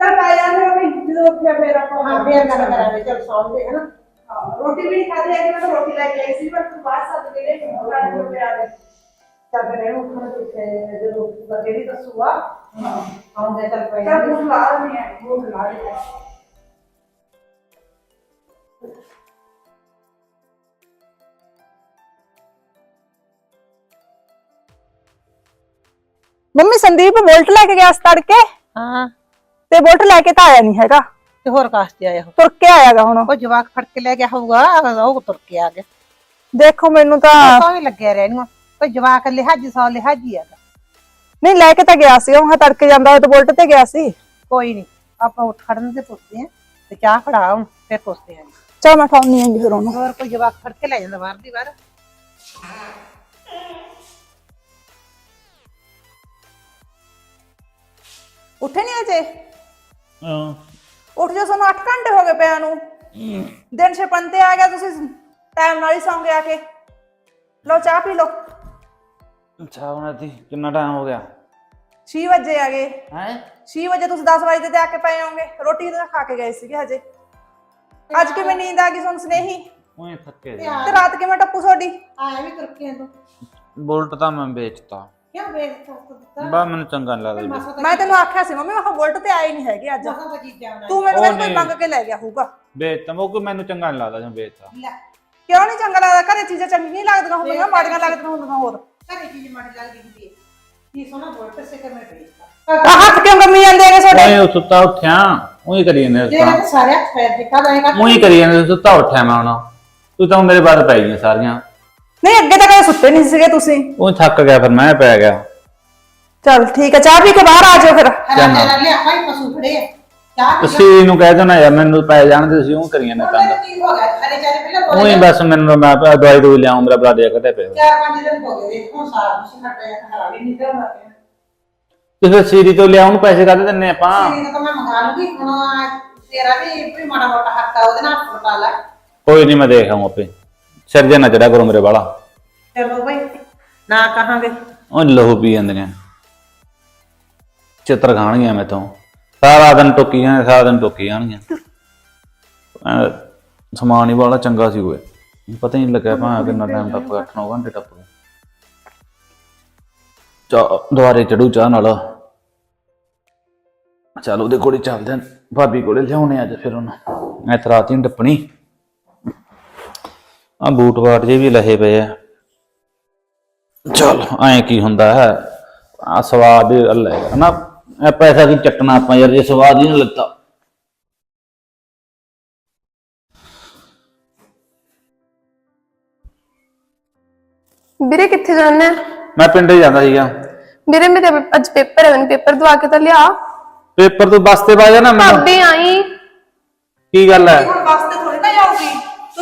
S2: ਤਾਂ ਪਾਇਆ ਨਾ ਵੀ ਜਦੋਂ ਉੱਠਿਆ ਫੇਰ ਆਪਾਂ ਹਾਂ ਫੇਰ ਗੱਲ ਕਰਾਂਗੇ ਚਲ ਸੌਂਦੇ ਹਨਾ? ਹਾਂ, ਰੋਟੀ ਵੀ ਨਹੀਂ ਖਾਧੀ ਹੈਗੀ ਮੈਂ ਤਾਂ ਰੋਟੀ ਲੈ ਕੇ ਆਈ ਸੀ ਪਰ ਤੂੰ ਬਾਹਰ ਸੱਦ ਕੇ ਲੈ ਮੋਬਾਈਲ ਤੇ ਪਿਆ ਦੇ। ਚੱਲ ਫਿਰ ਇਹਨੂੰ ਉੱਠਣ ਤੇ ਜਦੋਂ ਬੰਦੇ ਦੱਸੂਗਾ ਹਾਂ ਆਉਂਦੇ ਚੱਲ ਪਏ ਚੱਲ ਭੁੱਖ ਲਾ ਨਹੀਂ ਹੈ ਭੁੱਖ ਲਾ ਲਈ
S4: ਮੰਮੀ ਸੰਦੀਪ ਬੁਲਟ ਲੈ ਕੇ ਗਿਆ ਸੀ ਤੜਕੇ।
S2: ਹਾਂ।
S4: ਤੇ ਬੁਲਟ ਲੈ ਕੇ ਤਾਂ ਆਇਆ ਨਹੀਂ ਹੈਗਾ।
S2: ਤੇ ਹੋਰ ਕਾਸਤੇ ਆਇਆ
S4: ਤੁਰ ਕੇ ਆਇਆਗਾ ਹੁਣ।
S2: ਉਹ ਜਵਾਕ ਫੜ ਕੇ ਲੈ ਗਿਆ ਹੋਊਗਾ ਉਹ ਤੁਰ ਕੇ ਆ ਗਿਆ।
S4: ਦੇਖੋ ਮੈਨੂੰ ਤਾਂ
S2: ਤਾਂ ਵੀ ਲੱਗਿਆ ਰਹਿਣੂ ਕੋਈ ਜਵਾਕ ਲਿਹਾਜੀ ਸੌ ਲਿਹਾਜੀ ਆ।
S4: ਨਹੀਂ ਲੈ ਕੇ ਤਾਂ ਗਿਆ ਸੀ ਉਹ ਤੜਕੇ ਜਾਂਦਾ ਹੋਇਆ ਤਾਂ ਬੁਲਟ ਤੇ ਗਿਆ ਸੀ।
S2: ਕੋਈ ਨਹੀਂ ਆਪਾਂ ਉੱਠ ਖੜਨ ਤੇ ਪੁੱਛਦੇ ਆ ਤੇ ਚਾਹ ਫੜਾ ਹੁਣ ਫਿਰ ਪੁੱਛਦੇ ਆ
S4: ਚਾ ਮੈਂ ਠਾਉਣੀ ਫਿਰ ਉਹਨੂੰ।
S2: ਹੋਰ ਕੋਈ ਜਵਾਕ ਫੜ ਕੇ ਲੈ ਜਾਂਦਾ ਬਾਹਰ ਦੀ ਬਾਹਰ।
S4: ਉੱਠੇ ਨਹੀਂ ਅਜੇ?
S3: ਹਾਂ।
S4: ਉੱਠ ਜਾ ਸਾਨੂੰ 8 ਘੰਟੇ ਹੋ ਗਏ ਪਿਆ ਨੂੰ। ਦਿਨ ਛਪਨ ਤੇ ਆ ਗਿਆ ਤੁਸੀਂ ਟਾਈਮ ਨਾਲ ਹੀ ਸੌਂ ਗਿਆ ਕੇ। ਲਓ ਚਾਹ ਪੀ ਲਓ।
S3: ਅੱਛਾ ਹੁਣ ਦੀ ਕਿੰਨਾ ਟਾਈਮ ਹੋ ਗਿਆ?
S4: 6 ਵਜੇ ਆ ਗਏ।
S3: ਹੈ?
S4: 6 ਵਜੇ ਤੁਸੀਂ 10 ਵਜੇ ਤੇ ਆ ਕੇ ਪਏ ਹੋਗੇ ਰੋਟੀ ਤਾਂ ਖਾ ਕੇ ਗਏ ਸੀਗੇ ਹਜੇ। ਅੱਜ ਕਿਵੇਂ ਨੀਂਦ ਆ ਗਈ ਤੁਹਾਨੂੰ ਸਨੇਹੀ?
S3: ਉਹੀ ਥੱਕੇ
S4: ਤੇ ਰਾਤ ਕਿਵੇਂ ਟੱਪੂ ਤੁਹਾਡੀ?
S2: ਆਇਆ ਵੀ ਤੁਰ ਕੇ ਤੂੰ।
S3: ਬੁਲਟ ਤਾਂ ਮੈਂ ਵੇਚਤਾ।
S2: ਕਿਉਂ ਵੇਚਤਾ ਤੂੰ ਦਿੱਤਾ?
S3: ਬਾ ਮੈਨੂੰ ਚੰਗਾ ਨਹੀਂ ਲੱਗਦਾ ਜੀ।
S4: ਮੈਂ ਤੈਨੂੰ ਆਖਿਆ ਸੀ ਮੰਮੀ ਮੈਂ ਕਿਹਾ ਬੁਲਟ ਤੇ ਆਈ ਨਹੀਂ ਹੈਗੀ ਅੱਜ।
S2: ਮਸਾ ਤਾਂ ਚੀਜ਼ਾਂ ਬਣਾ
S4: ਤੂੰ ਮੈਨੂੰ
S3: ਉਹ
S4: ਕੋਈ
S3: ਨਹੀਂ।
S4: ਮੰਗ ਕੇ ਲੈ ਗਿਆ ਹੋਊਗਾ।
S3: ਵੇਚਤਾ ਉਹ ਕੋਈ ਮੈਨੂੰ ਚੰਗਾ ਨਹੀਂ ਲੱਗਦਾ ਜਿਵੇਂ ਵੇਚਤਾ
S2: ਲੈ।
S4: ਕਿਉਂ ਨਹੀਂ ਚੰਗਾ ਲੱਗਦਾ? ਘਰੇ ਚੀਜ਼ਾਂ ਚੰਗੀਆਂ ਨਹੀਂ ਲੱਗਦੀਆਂ ਹੁੰਦੀਆਂ ਮਾੜੀਆਂ ਲੱਗਦੀਆਂ ਹੁੰਦੀਆਂ ਹੋਰ।
S2: ਘਰੇ ਚੀਜ਼ ਮਾੜੀ ਲੱਗਦੀ ਹੁੰਦੀ ਹੈ। ਕੀ ਸੋਹਣਾ ਬੋਲਟ ਸੇ ਕਿ ਮੈਂ ਵੇਚਤਾ
S4: ਆ ਹੱਥ ਕਿਉਂ ਕੰਮੀ ਜਾਂਦੇ ਨੇ ਤੁਹਾਡੇ?
S3: ਓਏ ਉਹ ਸੁੱਤਾ ਉੱਠਿਆ। ਉਹੀ ਕਰੀ ਜਾਂਦੇ
S2: ਜਿਹੜਾ
S3: ਸੁੱਤਾ।
S2: ਤਾਂ ਸਾਰੇ ਹੱਥ ਪੈਰ ਦਿਖਾ ਦੇਗਾ
S3: ਉਹੀ ਕਰੀ ਜਾਂਦੇ ਸੁੱਤਾ ਉੱਠਿਆ ਮੈਂ ਹੁਣ। ਤੂੰ ਤਾਂ ਮੇਰੇ ਬਾਅਦ ਪੈ ਗਈਆਂ ਸਾਰੀਆਂ।
S4: ਨਹੀਂ ਅੱਗੇ ਤਾਂ ਕਦੇ ਸੁੱਤੇ ਨਹੀਂ ਸੀਗੇ ਤੁਸੀਂ।
S3: ਉਹ ਥੱਕ ਗਿਆ ਫਿਰ ਮੈਂ ਪੈ ਗਿਆ।
S4: ਚਲ ਠੀਕ ਹੈ ਚਾਹ ਪੀ ਕੇ ਬਾਹਰ ਆ ਜਾਓ ਫਿਰ।
S2: ਹਰਾ ਪਸ਼ੂ ਆ। ਚਾਹ ਪੀ।
S3: ਤੁਸੀਂ ਨੂੰ ਕਹਿ ਦੋ ਨਾ ਯਾਰ ਮੈਨੂੰ ਪੈ ਜਾਣਦੇ ਤੁਸੀਂ ਉਹ ਕਰੀਏ ਨਾ ਕੰਮ।
S2: ਮੈਨੂੰ ਕੀ ਹੋ ਗਿਆ ਖਾਣੇ ਚਾਰੇ ਪਹਿਲਾਂ
S3: ਉਹੀ
S2: ਬੋਲੇ
S3: ਬਸ ਮੈਨੂੰ ਮੈਂ ਦਵਾਈ ਦੂਈ ਲਿਆਉਂ ਮੇਰਾ ਬਰਾ ਦੇ ਕਦੇ ਪਿਆ।
S2: ਚਾਰ ਪੰਜ ਦਿਨ ਹੋ ਗਏ ਦੇਖੋ ਸਾਰਾ ਕੁਝ ਖੱਟਿਆ ਖਰਾ ਵੀ ਨਿਕਲ ਰਿਹਾ
S3: ਤੇ ਫਿਰ ਸੀਰੀ ਤੋਂ ਲਿਆਉਣ ਪੈਸੇ ਕਾਹਦੇ ਦਿੰਨੇ ਆਪਾਂ?
S2: ਸੀਰੀ ਤਾਂ ਮੈਂ ਮੰਗਾ ਲੂੰਗੀ ਹੁਣ ਤੇਰਾ ਵੀ ਵੀ ਮਾੜਾ ਮੋਟਾ ਹੱਕ ਆ ਉਹਦੇ ਨਾਲ ਪਟਾ ਲੈ।
S3: ਕੋਈ ਨਹੀਂ ਮੈਂ ਦੇਖ ਆਊਂ ਆਪੇ। ਸਿਰ ਜੇ ਨਾ ਚੜਾ ਕਰੋ ਮੇਰੇ ਵਾਲਾ।
S2: ਚਲੋ ਭਾਈ। ਨਾ ਕਹਾਂਗੇ।
S3: ਉਹ ਲਹੂ ਪੀ ਜਾਂਦੀਆਂ। ਚਿੱਤਰ ਖਾਣਗੀਆਂ ਮੈਥੋਂ। ਸਾਰਾ ਦਿਨ ਟੋਕੀਆਂ ਸਾਰਾ ਦਿਨ ਟੋਕੀ ਜਾਣਗੀਆਂ। ਐਂ ਸਮਾਨ ਹੀ ਬੜਾ ਚੰਗਾ ਸੀ ਹੋਏ ਪਤਾ ਹੀ ਨਹੀਂ ਲੱਗਿਆ ਭਾਂ ਕਿੰਨਾ ਟਾਈਮ ਟੱਪ ਗਿਆ 8-9 ਘੰਟੇ ਟੱਪ ਗਏ। ਚਾ ਦੁਆਰੇ ਚੜੂ ਚਾਹ ਨਾਲ। ਚਲ ਉਹਦੇ ਕੋਲੇ ਚੱਲਦੇ ਆਂ ਭਾਬੀ ਕੋਲੇ ਲਿਆਉਣੇ ਅੱਜ ਫਿਰ ਉਹਨੂੰ। ਐਤਰਾਤੀ ਨੂੰ ਟੱਪਣੀ। ਆ ਬੂਟ ਬਾਟ ਜੇ ਵੀ ਲਹੇ ਪਏ ਆ। ਚਲ। ਐ ਕੀ ਹੁੰਦਾ ਹੈ? ਆ ਸਵਾਦ ਹੀ ਅੱਲਾ ਹੈ। ਨਾ ਇਹ ਪੈਸਾ ਕੀ ਚੱਟਣਾ ਆਪਾਂ ਯਾਰ ਜੇ ਸਵਾਦ ਹੀ ਨਾ ਲੱਤਾ।
S5: ਵੀਰੇ ਕਿੱਥੇ ਜਾਣਾ ਹੈ?
S3: ਮੈਂ ਪਿੰਡੇ ਜਾਂਦਾ ਸੀਗਾ।
S5: ਵੀਰੇ ਮੇਰੇ ਅੱਜ ਪੇਪਰ ਹੈ ਮੈਨੂੰ ਪੇਪਰ ਦਵਾ ਕੇ ਤਾਂ ਲਿਆ।
S3: ਪੇਪਰ ਤੋਂ ਬਸ ਤੇ ਬਾਜਾ ਨਾ ਮੈਨੂੰ?
S5: ਭਾਬੀ ਆਈ।
S3: ਕੀ ਗੱਲ ਹੈ?
S4: ਹੁਣ ਬੱਸ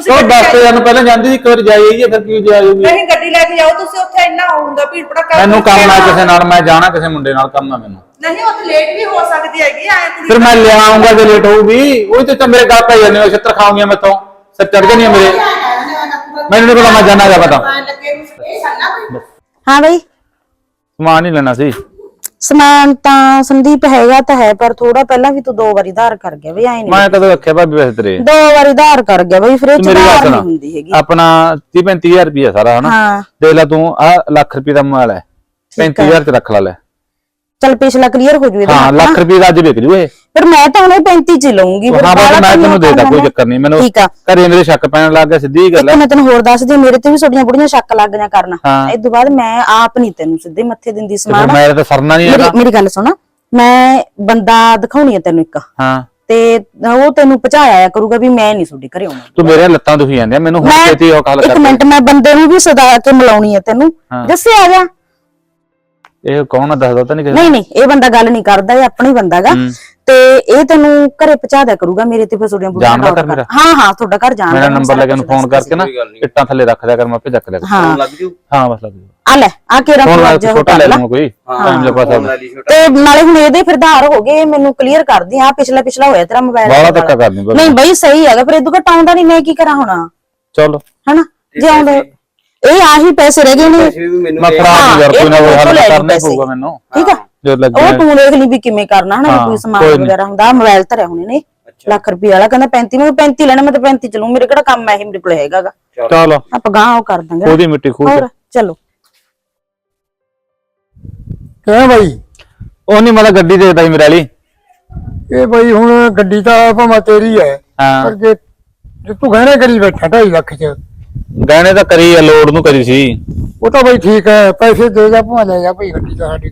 S4: ਤੁਸੀਂ
S3: ਉਹ
S4: ਗੱਡੀ
S3: ਬਸ ਤੇ
S4: ਲੈ-
S3: ਪਹਿਲਾਂ ਜਾਂਦੀ ਸੀ ਇੱਕ ਵਾਰ ਜਾਈਏ ਫਿਰ ਕੀ ਜਾਊਗੀ
S4: ਨਹੀਂ ਗੱਡੀ ਲੈ ਕੇ ਜਾਓ ਤੁਸੀਂ ਉੱਥੇ ਇੰਨਾ ਹੁੰਦਾ ਭੀੜ ਭੜਕਾ
S3: ਮੈਨੂੰ ਕੰਮ ਆ ਕਿਸੇ ਨਾਲ ਮੈਂ ਜਾਣਾ ਕਿਸੇ ਮੁੰਡੇ ਨਾਲ ਕੰਮ ਆ ਮੈਨੂੰ।
S4: ਨਹੀਂ ਉੱਥੇ ਲੇਟ ਵੀ ਹੋ ਸਕਦੀ ਹੈਗੀ ਐ ਕੁੜੀ
S3: ਫਿਰ ਮੈਂ ਲਿਆਉਂਗਾ ਜੇ ਲੇਟ ਹੋਊਗੀ। ਉਹ ਤੇ ਤਾਂ ਮੇਰੇ ਗੱਲ ਪੈ ਜਾਂਦੇ ਹੋ ਛੱਤਰ ਖਾਉਂਗੀਆਂ ਮੈਥੋਂ। ਸਿਰ ਚੜ ਜਾਣੀ ਮੇਰੇ। ਮੈਨੂੰ ਨਹੀਂ ਪਤਾ ਮੈਂ ਜਾਣਾ ਜਾ ਪਤਾ।
S2: ਲੱਗੇ ਨੂੰ ਇਹ ਸੰਨਾ ਕੋਈ
S1: ਹਾਂ ਬਈ।
S3: ਸਮਾਨ ਹੀ ਲੈਣਾ ਸੀ।
S1: ਸਮਾਨ ਤਾਂ ਸੰਦੀਪ ਹੈਗਾ ਤਾਂ ਹੈ ਪਰ ਥੋੜਾ ਪਹਿਲਾਂ ਵੀ ਤੂੰ ਦੋ ਵਾਰੀ ਧਾਰ ਕਰ ਗਿਆ ਬਈ ਐ ਨਹੀਂ
S3: ਮੈਂ ਕਦੋਂ ਰੱਖਿਆ ਭਾਬੀ ਵੈਸੇ ਤੇਰੇ?
S1: ਦੋ ਵਾਰੀ ਧਾਰ ਕਰ ਗਿਆ ਬਈ ਫਿਰ ਇਹ
S3: ਮੇਰੀ ਗੱਲ
S1: ਧਾਰ
S3: ਸੁਣ।
S1: ਨਹੀਂ ਹੁੰਦੀ ਹੈਗੀ।
S3: ਆਪਣਾ 30 35000 ਰੁਪਏ ਸਾਰਾ ਹਨਾ?
S1: ਹਾਂ।
S3: ਦੇਖ ਲੈ ਤੂੰ ਆ ਲੱਖ ਰੁਪਏ ਦਾ ਮਾਲ ਹੈ। 35000 ਚ ਰੱਖ ਲਾ ਲੈ।
S1: ਚਲ ਪਿਛਲਾ ਕਲੀਅਰ ਹੋ ਜੂ ਇਹਦਾ
S3: ਹਾਂ ਲੱਖ ਰੁਪਏ ਦਾ ਅੱਜ ਵਿਕ ਜੂ ਇਹ
S1: ਫਿਰ ਮੈਂ ਤਾਂ ਉਹਨੇ 35 ਚ ਹੀ ਲਊਂਗੀ ਫਿਰ
S3: ਹਾਂ ਬਸ ਮੈਂ ਤੈਨੂੰ ਦੇਦਾ ਕੋਈ ਚੱਕਰ ਨਹੀਂ ਮੈਨੂੰ
S1: ਠੀਕ ਆ।
S3: ਘਰੇ ਮੇਰੇ ਸ਼ੱਕ ਪੈਣ ਲੱਗ ਗਿਆ ਸਿੱਧੀ ਜੀ ਗੱਲ
S1: ਇੱਕ
S3: ਹੈ
S1: ਮੈਂ ਤੈਨੂੰ ਹੋਰ ਦੱਸਦੀ ਮੇਰੇ ਤੇ ਵੀ ਛੋਟੀਆਂ ਬੁੜੀਆਂ ਸ਼ੱਕ ਲੱਗ ਗਿਆ ਕਰਨਾ। ਇਸ ਤੋਂ ਬਾਅਦ ਮੈਂ ਆਪ ਨਹੀਂ ਤੈਨੂੰ ਸਿੱਧੇ ਮੱਥੇ ਦਿੰਦੀ ਸਮਾਨ।
S3: ਮੈਂ ਤਾਂ ਸਰਨਾ ਨਹੀਂ
S1: ਮੇਰੀ ਗੱਲ ਸੁਣ ਮੈਂ ਬੰਦਾ ਦਿਖਾਉਣੀ ਹੈ ਤੈਨੂੰ ਇੱਕ।
S3: ਹਾਂ।
S1: ਤੇ ਉਹ ਤੈਨੂੰ ਪਹੁੰਚਾਇਆ ਕਰੂਗਾ ਵੀ ਮੈਂ ਨਹੀਂ ਤੁਹਾਡੇ ਘਰੇ ਆਉਣਾ।
S3: ਤੂੰ ਮੇਰੇ ਲੱਤਾਂ ਦੁਖੀ ਜਾਂਦੀਆਂ ਮੈਨੂੰ ਹੁਣ ਛੇਤੀ ਉਹ
S1: ਇੱਕ
S3: ਕਰ
S1: ਮਿੰਟ ਮੈਂ ਬੰਦੇ ਨੂੰ ਵੀ ਸਦਾ ਕੇ ਮਿਲਾਉਣੀ ਹੈ ਤੈਨੂੰ। ਦੱਸੇ ਆ ਜਾ।
S3: ਇਹ ਕੌਣ ਆ ਦੱਸਦਾ ਤਾਂ ਨਹੀਂ
S1: ਨਹੀਂ ਨਹੀਂ ਇਹ ਬੰਦਾ ਗੱਲ ਨਹੀਂ ਕਰਦਾ ਇਹ ਆਪਣਾ ਹੀ ਬੰਦਾਗਾ ਤੇ ਇਹ ਤੈਨੂੰ ਘਰੇ ਪਹੁੰਚਾ ਦਿਆ ਕਰੂਗਾ ਮੇਰੇ ਤੇ ਫਿਰ ਤੁਹਾਡੀਆਂ ਬੁੜੀਆਂ
S3: ਜਾਣਦਾ ਘਰ ਮੇਰਾ?
S1: ਹਾਂ ਹਾਂ ਤੁਹਾਡਾ ਘਰ ਜਾਣਦਾ
S3: ਮੇਰਾ
S1: ਮੈਂ
S3: ਨੰਬਰ ਲੈ ਕੇ ਉਹਨੂੰ ਫੋਨ ਕਰਕੇ ਨਾ ਇੱਟਾਂ ਥੱਲੇ ਰੱਖ ਦਿਆ ਕਰ ਮੈਂ ਆਪੇ ਚੱਕ ਲਿਆ ਕਰ
S1: ਹਾਂ
S6: ਲੱਗ ਜੂ?
S3: ਹਾਂ ਬਸ ਲੱਗ ਜੂ।
S1: ਆ ਲੈ ਆ ਕੇ ਰੱਖ
S3: ਫੋਨ
S1: ਉਹ
S3: ਛੋਟਾ
S1: ਕਰ
S3: ਲੈ
S1: ਲਾ।
S3: ਲਵਾਂ ਕੋਈ ਟਾਈਮ
S6: ਲੈ ਲਈ ਛੋਟਾ।
S1: ਤੇ ਨਾਲੇ ਹੁਣ ਇਹਦੇ ਫਿਰ ਧਾਰ ਹੋ ਗਏ ਮੈਨੂੰ ਕਲੀਅਰ ਕਰ ਦੀ ਆ ਪਿਛਲਾ ਪਿਛਲਾ ਹੋਇਆ ਤੇਰਾ ਮੋਬਾਈਲ
S3: ਬਾਹਲਾ ਧੱਕਾ ਕਰਨੀ ਬਸ।
S1: ਨਹੀਂ ਬਈ ਸਹੀ ਹੈਗਾ ਫਿਰ ਇਦੋਂ ਘੱਟ ਆਉਂਦਾ ਨਹੀਂ ਮੈਂ ਕੀ ਕਰਾਂ ਹੁਣ?
S3: ਚਲੋ।
S1: ਹਨਾ? ਜੇ ਆਉਂਦਾ ਇਹ ਆਹੀ ਪੈਸੇ ਰਹਿ ਗਏ ਨੇ
S6: ਪੈਸੇ ਵੀ ਮੈਨੂੰ
S3: ਮੈਂ
S6: ਦੇ
S1: ਹਾਂ,
S3: ਦੂੰ ਯਾਰ ਕੋਈ ਨਾ ਕੋਈ ਹੱਲ ਕਰਨਾ ਹੀ। ਪਊਗਾ ਮੈਨੂੰ।
S1: ਠੀਕ ਆ?
S3: ਜੋ ਲੱਗੇ
S1: ਉਹ ਤੂੰ ਦੇਖ ਲਈ ਵੀ ਕਿਵੇਂ ਕਰਨਾ ਹਨਾ
S3: ਹਾਂ,
S1: ਕੋਈ ਸਮਾਨ। ਵਗੈਰਾ ਹੁੰਦਾ ਮੋਬਾਈਲ ਧਰਿਆ ਹੋਣੇ ਨੇ। ਲੱਖ ਰੁਪਏ ਵਾਲਾ ਕਹਿੰਦਾ 35 ਮੈਂ 35 ਲੈਣਾ ਮੈਂ ਤਾਂ 35 ਚਲੂ ਮੇਰੇ ਕਿਹੜਾ ਕੰਮ ਹੈ ਇਹ ਮੇਰੇ ਕੋਲ ਹੈਗਾਗਾ
S3: ਚਲ।
S1: ਆਪਾਂ ਗਾਂ ਉਹ ਕਰ ਦਾਂਗੇ।
S3: ਉਹਦੀ ਮਿੱਟੀ ਖੂਹ
S1: ਹੋਰ ਚਲੋ।
S7: ਕਿਹਾ ਬਾਈ?
S3: ਉਹ ਨਹੀਂ ਮਤਲਬ ਗੱਡੀ ਦੇਖਦਾ ਸੀ ਮੇਰੇ ਵਾਲੀ।
S7: ਇਹ ਬਾਈ ਹੁਣ ਗੱਡੀ ਤਾਂ ਭਾਵੇਂ ਤੇਰੀ
S3: ਹੈ।
S7: ਪਰ ਜੇ ਜੇ ਤੂੰ ਗਹਿਣੇ ਕਰੀ ਬੈਠਾ 2.5 ਲੱਖ ਚ
S3: ਗਹਿਣੇ ਤਾਂ ਕਰੀ ਆ ਲੋਡ ਨੂੰ ਕਰੀ ਸੀ।
S7: ਉਹ ਤਾਂ ਬਾਈ ਠੀਕ ਹੈ ਪੈਸੇ ਦੇ ਜਾ ਭਾਵੇਂ ਲੈ ਜਾ ਭਾਈ ਗੱਡੀ ਤਾਂ ਸਾਡੀ।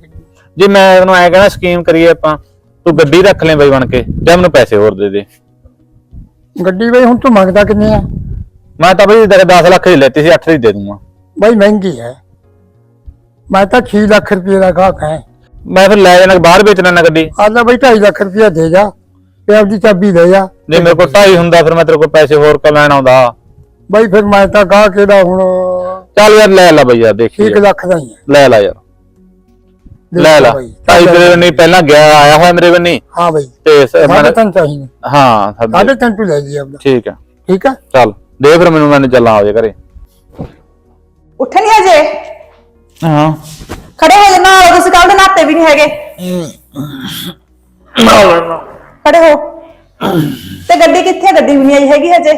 S3: ਜੇ ਮੈਂ ਉਹਨੂੰ ਐ ਕਹਿਣਾ ਸਕੀਮ ਕਰੀਏ ਆਪਾਂ ਤੂੰ ਗੱਡੀ ਰੱਖ ਲੈ ਬਾਈ ਬਣ ਕੇ ਜਾਂ ਮੈਨੂੰ ਪੈਸੇ ਹੋਰ ਦੇ ਦੇ।
S7: ਗੱਡੀ ਬਾਈ ਹੁਣ ਤੂੰ ਮੰਗਦਾ ਕਿੰਨੇ ਆ?
S3: ਮੈਂ ਤਾਂ ਬਈ ਤੇਰੇ 10 ਲੱਖ ਦੀ ਲੈਤੀ ਸੀ 8 ਦੀ ਦੇ ਦੂੰਗਾ।
S7: ਬਾਈ ਮਹਿੰਗੀ ਹੈ। ਮੈਂ ਤਾਂ 6 ਲੱਖ ਰੁਪਏ ਦਾ ਗਾਹਕ ਹੈ।
S3: ਮੈਂ ਫਿਰ ਲੈ ਜਾਣਾ ਬਾਹਰ ਵੇਚ ਲੈਣਾ ਗੱਡੀ।
S7: ਆਦਾ ਬਾਈ 2.5 ਲੱਖ ਰੁਪਏ ਦੇ ਜਾ ਤੇ ਆਪਦੀ ਚਾਬੀ ਲੈ ਜਾ।
S3: ਜੇ ਮੇਰੇ ਕੋਲ ਢਾਈ ਹੁੰਦਾ ਫਿਰ ਮੈਂ ਤੇਰੇ ਕੋਲ ਪੈਸੇ ਹੋਰ ਕ ਲੈਣ ਆਉਂਦਾ?
S7: ਬਾਈ ਫਿਰ ਮੈਂ ਤਾਂ ਗਾਹਕ ਇਹਦਾ ਹੁਣ
S3: ਚੱਲ ਯਾਰ ਲੈ ਲੈ ਬਈ ਯਾਰ ਦੇਖੀ
S7: 1 ਲੱਖ ਦਾ ਹੀ ਹੈ।
S3: ਲੈ ਲੈ ਯਾਰ। ਲੈ ਲੈ।
S7: ਬਾਈ।
S3: ਢਾਈ ਤੇਰੇ ਬੰਨੀ ਪਹਿਲਾਂ ਗਿਆ ਆਇਆ ਹੋਇਆ ਮੇਰੇ ਬੰਨੀ
S7: ਹਾਂ ਬਾਈ।
S3: ਤੇ ਸ- ਮੈਂ-
S7: ਤਿੰਨ ਚਾਹੀਦੇ
S3: ਹਾਂ ਸਾਡੇ-
S7: ਸਾਢੇ ਤਿੰਨ ਤੂੰ ਲੈ ਜੀ ਆਪਦਾ।
S3: ਠੀਕ ਹੈ
S7: ਠੀਕ ਹੈ
S3: ਚੱਲ ਦੇ ਫਿਰ ਮੈਨੂੰ ਮੈਨੂੰ ਚੱਲਾਂ ਆ ਜਾ ਘਰੇ।
S4: ਉੱਠੇ ਨਹੀਂ ਹਜੇ?
S3: ਹਾਂ।
S4: ਖੜੇ ਹੋ ਜਾ ਨਾਲ ਤੁਸੀਂ ਕੱਲ ਦੇ ਨਾਤੇ ਵੀ ਨਹੀਂ ਹੈਗੇ। ਖੜੇ ਹੋ। ਤੇ ਗੱਡੀ ਕਿੱਥੇ? ਗੱਡੀ ਵੀ ਨਹੀਂ ਆਈ ਹੈਗੀ ਹਜੇ।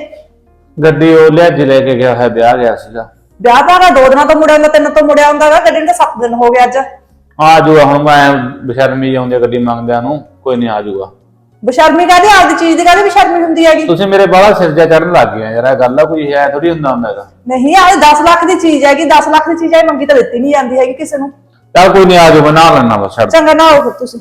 S3: ਗੱਡੀ ਉਹ ਲਿਆਜੀ ਲੈ ਕੇ ਗਿਆ ਹੈ ਵਿਆਹ ਗਿਆ ਸੀਗਾ।
S4: ਵਿਆਹ ਤਾਂ ਹੈਗਾ, ਦੋ ਦਿਨਾਂ ਤੋਂ ਮੁੜਿਆ ਹੁੰਦਾ ਤਿੰਨ ਤੋਂ ਮੁੜਿਆ ਹੁੰਦਾ ਵਾ ਗੱਡੀ ਨੂੰ ਤਾਂ ਸੱਤ ਦਿਨ ਹੋ ਗਏ ਅੱਜ।
S3: ਆ ਜੂਗਾ ਹੁਣ ਮੈਂ ਬਸ਼ਰਮੀ ਆਉਂਦੀ ਆ ਗੱਡੀ ਮੰਗਦਿਆਂ ਨੂੰ ਕੋਈ ਨਹੀਂ ਆ ਜੂਗਾ
S4: ਬਸ਼ਰਮੀ ਕਾਹਦੀ ਆਪਦੀ ਚੀਜ਼ ਦੀ ਕਾਹਦੀ ਬਸ਼ਰਮੀ ਹੁੰਦੀ ਹੈਗੀ?
S3: ਤੁਸੀਂ ਮੇਰੇ ਬਾਹਲਾ ਸਿਰ ਜਾ ਚੜਨ ਲੱਗ ਗਏ ਆ ਯਾਰ ਇਹ ਗੱਲ ਆ ਕੋਈ ਹੈ ਥੋੜੀ ਹੁੰਦਾ ਹੁੰਦਾ ਹੈਗਾ।
S4: ਨਹੀਂ ਆਹ 10 ਲੱਖ ਦੀ ਚੀਜ਼ ਹੈਗੀ 10 ਲੱਖ ਦੀ ਚੀਜ਼ ਹੈ ਮੰਗੀ ਤਾਂ ਦਿੱਤੀ ਨਹੀਂ ਜਾਂਦੀ ਹੈਗੀ ਕਿਸੇ ਨੂੰ।
S3: ਚੱਲ ਕੋਈ ਨਹੀਂ ਆ ਜਾਊਗਾ ਨਾ ਲੈਣਾ ਬਸ ਛੱਡ।
S4: ਚੰਗਾ ਨਾ ਹੋ ਫਿਰ ਤੁਸੀਂ।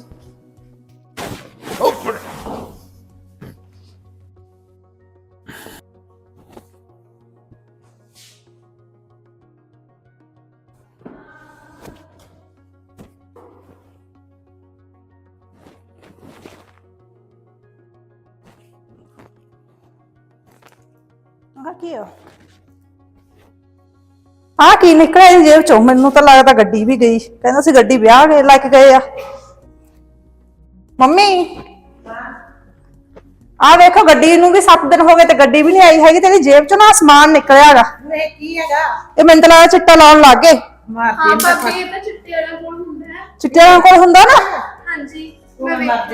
S4: ਆ ਕੀ ਨਿਕਲਿਆ ਇਹ ਜੇਬ ਚੋਂ? ਮੈਨੂੰ ਤਾਂ ਲੱਗਦਾ ਗੱਡੀ ਵੀ ਗਈ। ਕਹਿੰਦਾ ਸੀ ਗੱਡੀ ਵਿਆਹ ਗਏ ਲੈ ਕੇ ਗਏ ਆ। ਮੰਮੀ ਆ ਵੇਖੋ ਗੱਡੀ ਨੂੰ ਵੀ 7 ਦਿਨ ਹੋ ਗਏ ਤੇ ਗੱਡੀ ਵੀ ਨਹੀਂ ਆਈ ਹੈਗੀ ਤੇਰੀ ਜੇਬ ਚੋਂ ਨਾ ਸਮਾਨ
S2: ਕੀ ਹੈਗਾ?
S4: ਇਹ ਮੈਨੂੰ ਤਾਂ ਲੱਗਦਾ ਚਿੱਟਾ ਲਾਉਣ ਲੱਗ ਗਏ।
S2: ਮਾਰਦੇ
S5: ਹਾਂ
S2: ਨੇ ਤਾਂ
S5: ਭਾਬੀ ਇਹ ਤਾਂ ਚਿੱਟੇ ਵਾਲਾ ਕੋਲ ਹੁੰਦਾ ਹੈ।
S4: ਚਿੱਟਿਆਂ ਕੋਲ ਹੁੰਦਾ ਨਾ?
S5: ਹਾਂਜੀ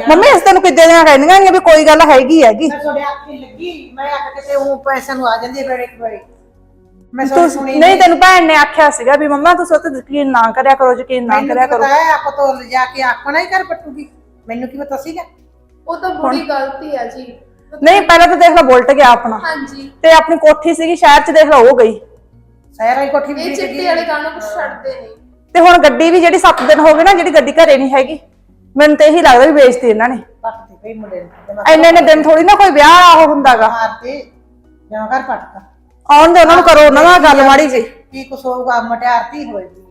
S4: ਮੰਮੀ ਇਸ ਤੈਨੂੰ ਕਿੱਦੇ ਦੀਆਂ ਕਹਿੰਦੀਆਂ ਨੇ ਵੀ ਕੋਈ ਗੱਲ ਹੈਗੀ ਹੈਗੀ।
S2: ਮੈਂ ਤੁਹਾਡੇ ਅੱਖੀ ਲੱਗੀ ਮੈਂ ਆਖ ਕਿਤੇ ਉਹ ਪੈਸਿਆਂ ਨੂੰ ਆ ਜਾਂਦੀ ਹੈ ਬੜੇ ਬੜੇ ਮੈਂ ਸੋਚ
S4: ਤੂੰ
S2: ਸੁਣੀ
S4: ਨਹੀਂ ਤੈਨੂੰ ਭੈਣ ਨੇ ਆਖਿਆ ਸੀਗਾ ਵੀ ਮੰਮਾ ਤੁਸੀਂ ਉਹ ਤੇ ਯਕੀਨ ਨਾ ਕਰਿਆ ਕਰੋ ਯਕੀਨ ਨਾ ਕਰਿਆ ਕਰੋ
S2: ਪਤਾ ਹੈ ਆਪਾਂ ਤੋਂ ਲਿਜਾ ਕੇ ਆਪਣਾ ਹੀ ਘਰ ਪੱਟੂਗੀ। ਮੈਨੂੰ ਕੀ ਪਤਾ ਸੀਗਾ?
S5: ਉਹ ਤਾਂ ਬੁਰੀ ਗਲਤੀ ਆ ਜੀ।
S4: ਨਹੀਂ ਪਹਿਲਾਂ ਤਾਂ ਦੇਖ ਲੈ ਬੁਲਟ ਗਿਆ ਆਪਣਾ।
S5: ਹਾਂਜੀ।
S4: ਤੇ ਆਪਣੀ ਕੋਠੀ ਸੀਗੀ ਸ਼ਹਿਰ 'ਚ ਦੇਖ ਲਓ ਉਹ ਗਈ।
S2: ਸਾਰਾ ਹੀ ਕੋਠੀ
S5: ਇਹ
S2: ਵਿੱਚ
S5: ਚਿੱਟੇ ਵਾਲੇ ਗਾਣੋਂ ਕੁਝ ਛੱਡਦੇ ਨਹੀਂ।
S4: ਤੇ ਹੁਣ ਗੱਡੀ ਵੀ ਜਿਹੜੀ 7 ਦਿਨ ਹੋ ਗਏ ਨਾ ਜਿਹੜੀ ਗੱਡੀ ਘਰੇ ਨਹੀਂ ਹੈਗੀ ਮੈਨੂੰ ਤੇ ਇਹੀ ਲੱਗਦਾ ਵੀ ਵੇਚਤੀ ਇਹਨਾਂ ਨੇ।
S2: ਪੱਟਦੀ ਪਈ ਮੁੰਡੇ ਨੂੰ।
S4: ਇੰਨੇ ਨੇ ਦਿਨ ਥੋੜੀ ਨਾ ਕੋਈ ਵਿਆਹ ਉਹ ਹੁੰਦਾਗਾ।
S2: ਮਾਰਤੇ ਜਾਂ ਘਰ ਪੱਟਦਾ
S4: ਆਉਣ ਦੇ ਉਹਨਾਂ ਨੂੰ ਕਰੋ ਉਹਨਾਂ ਨਾਲ ਗੱਲ ਮਾੜੀ ਜੀ
S2: ਕੀ ਕੁਛ ਹੋਊਗਾ ਮਟਿਆਰਤੀ ਹੋਏਗੀ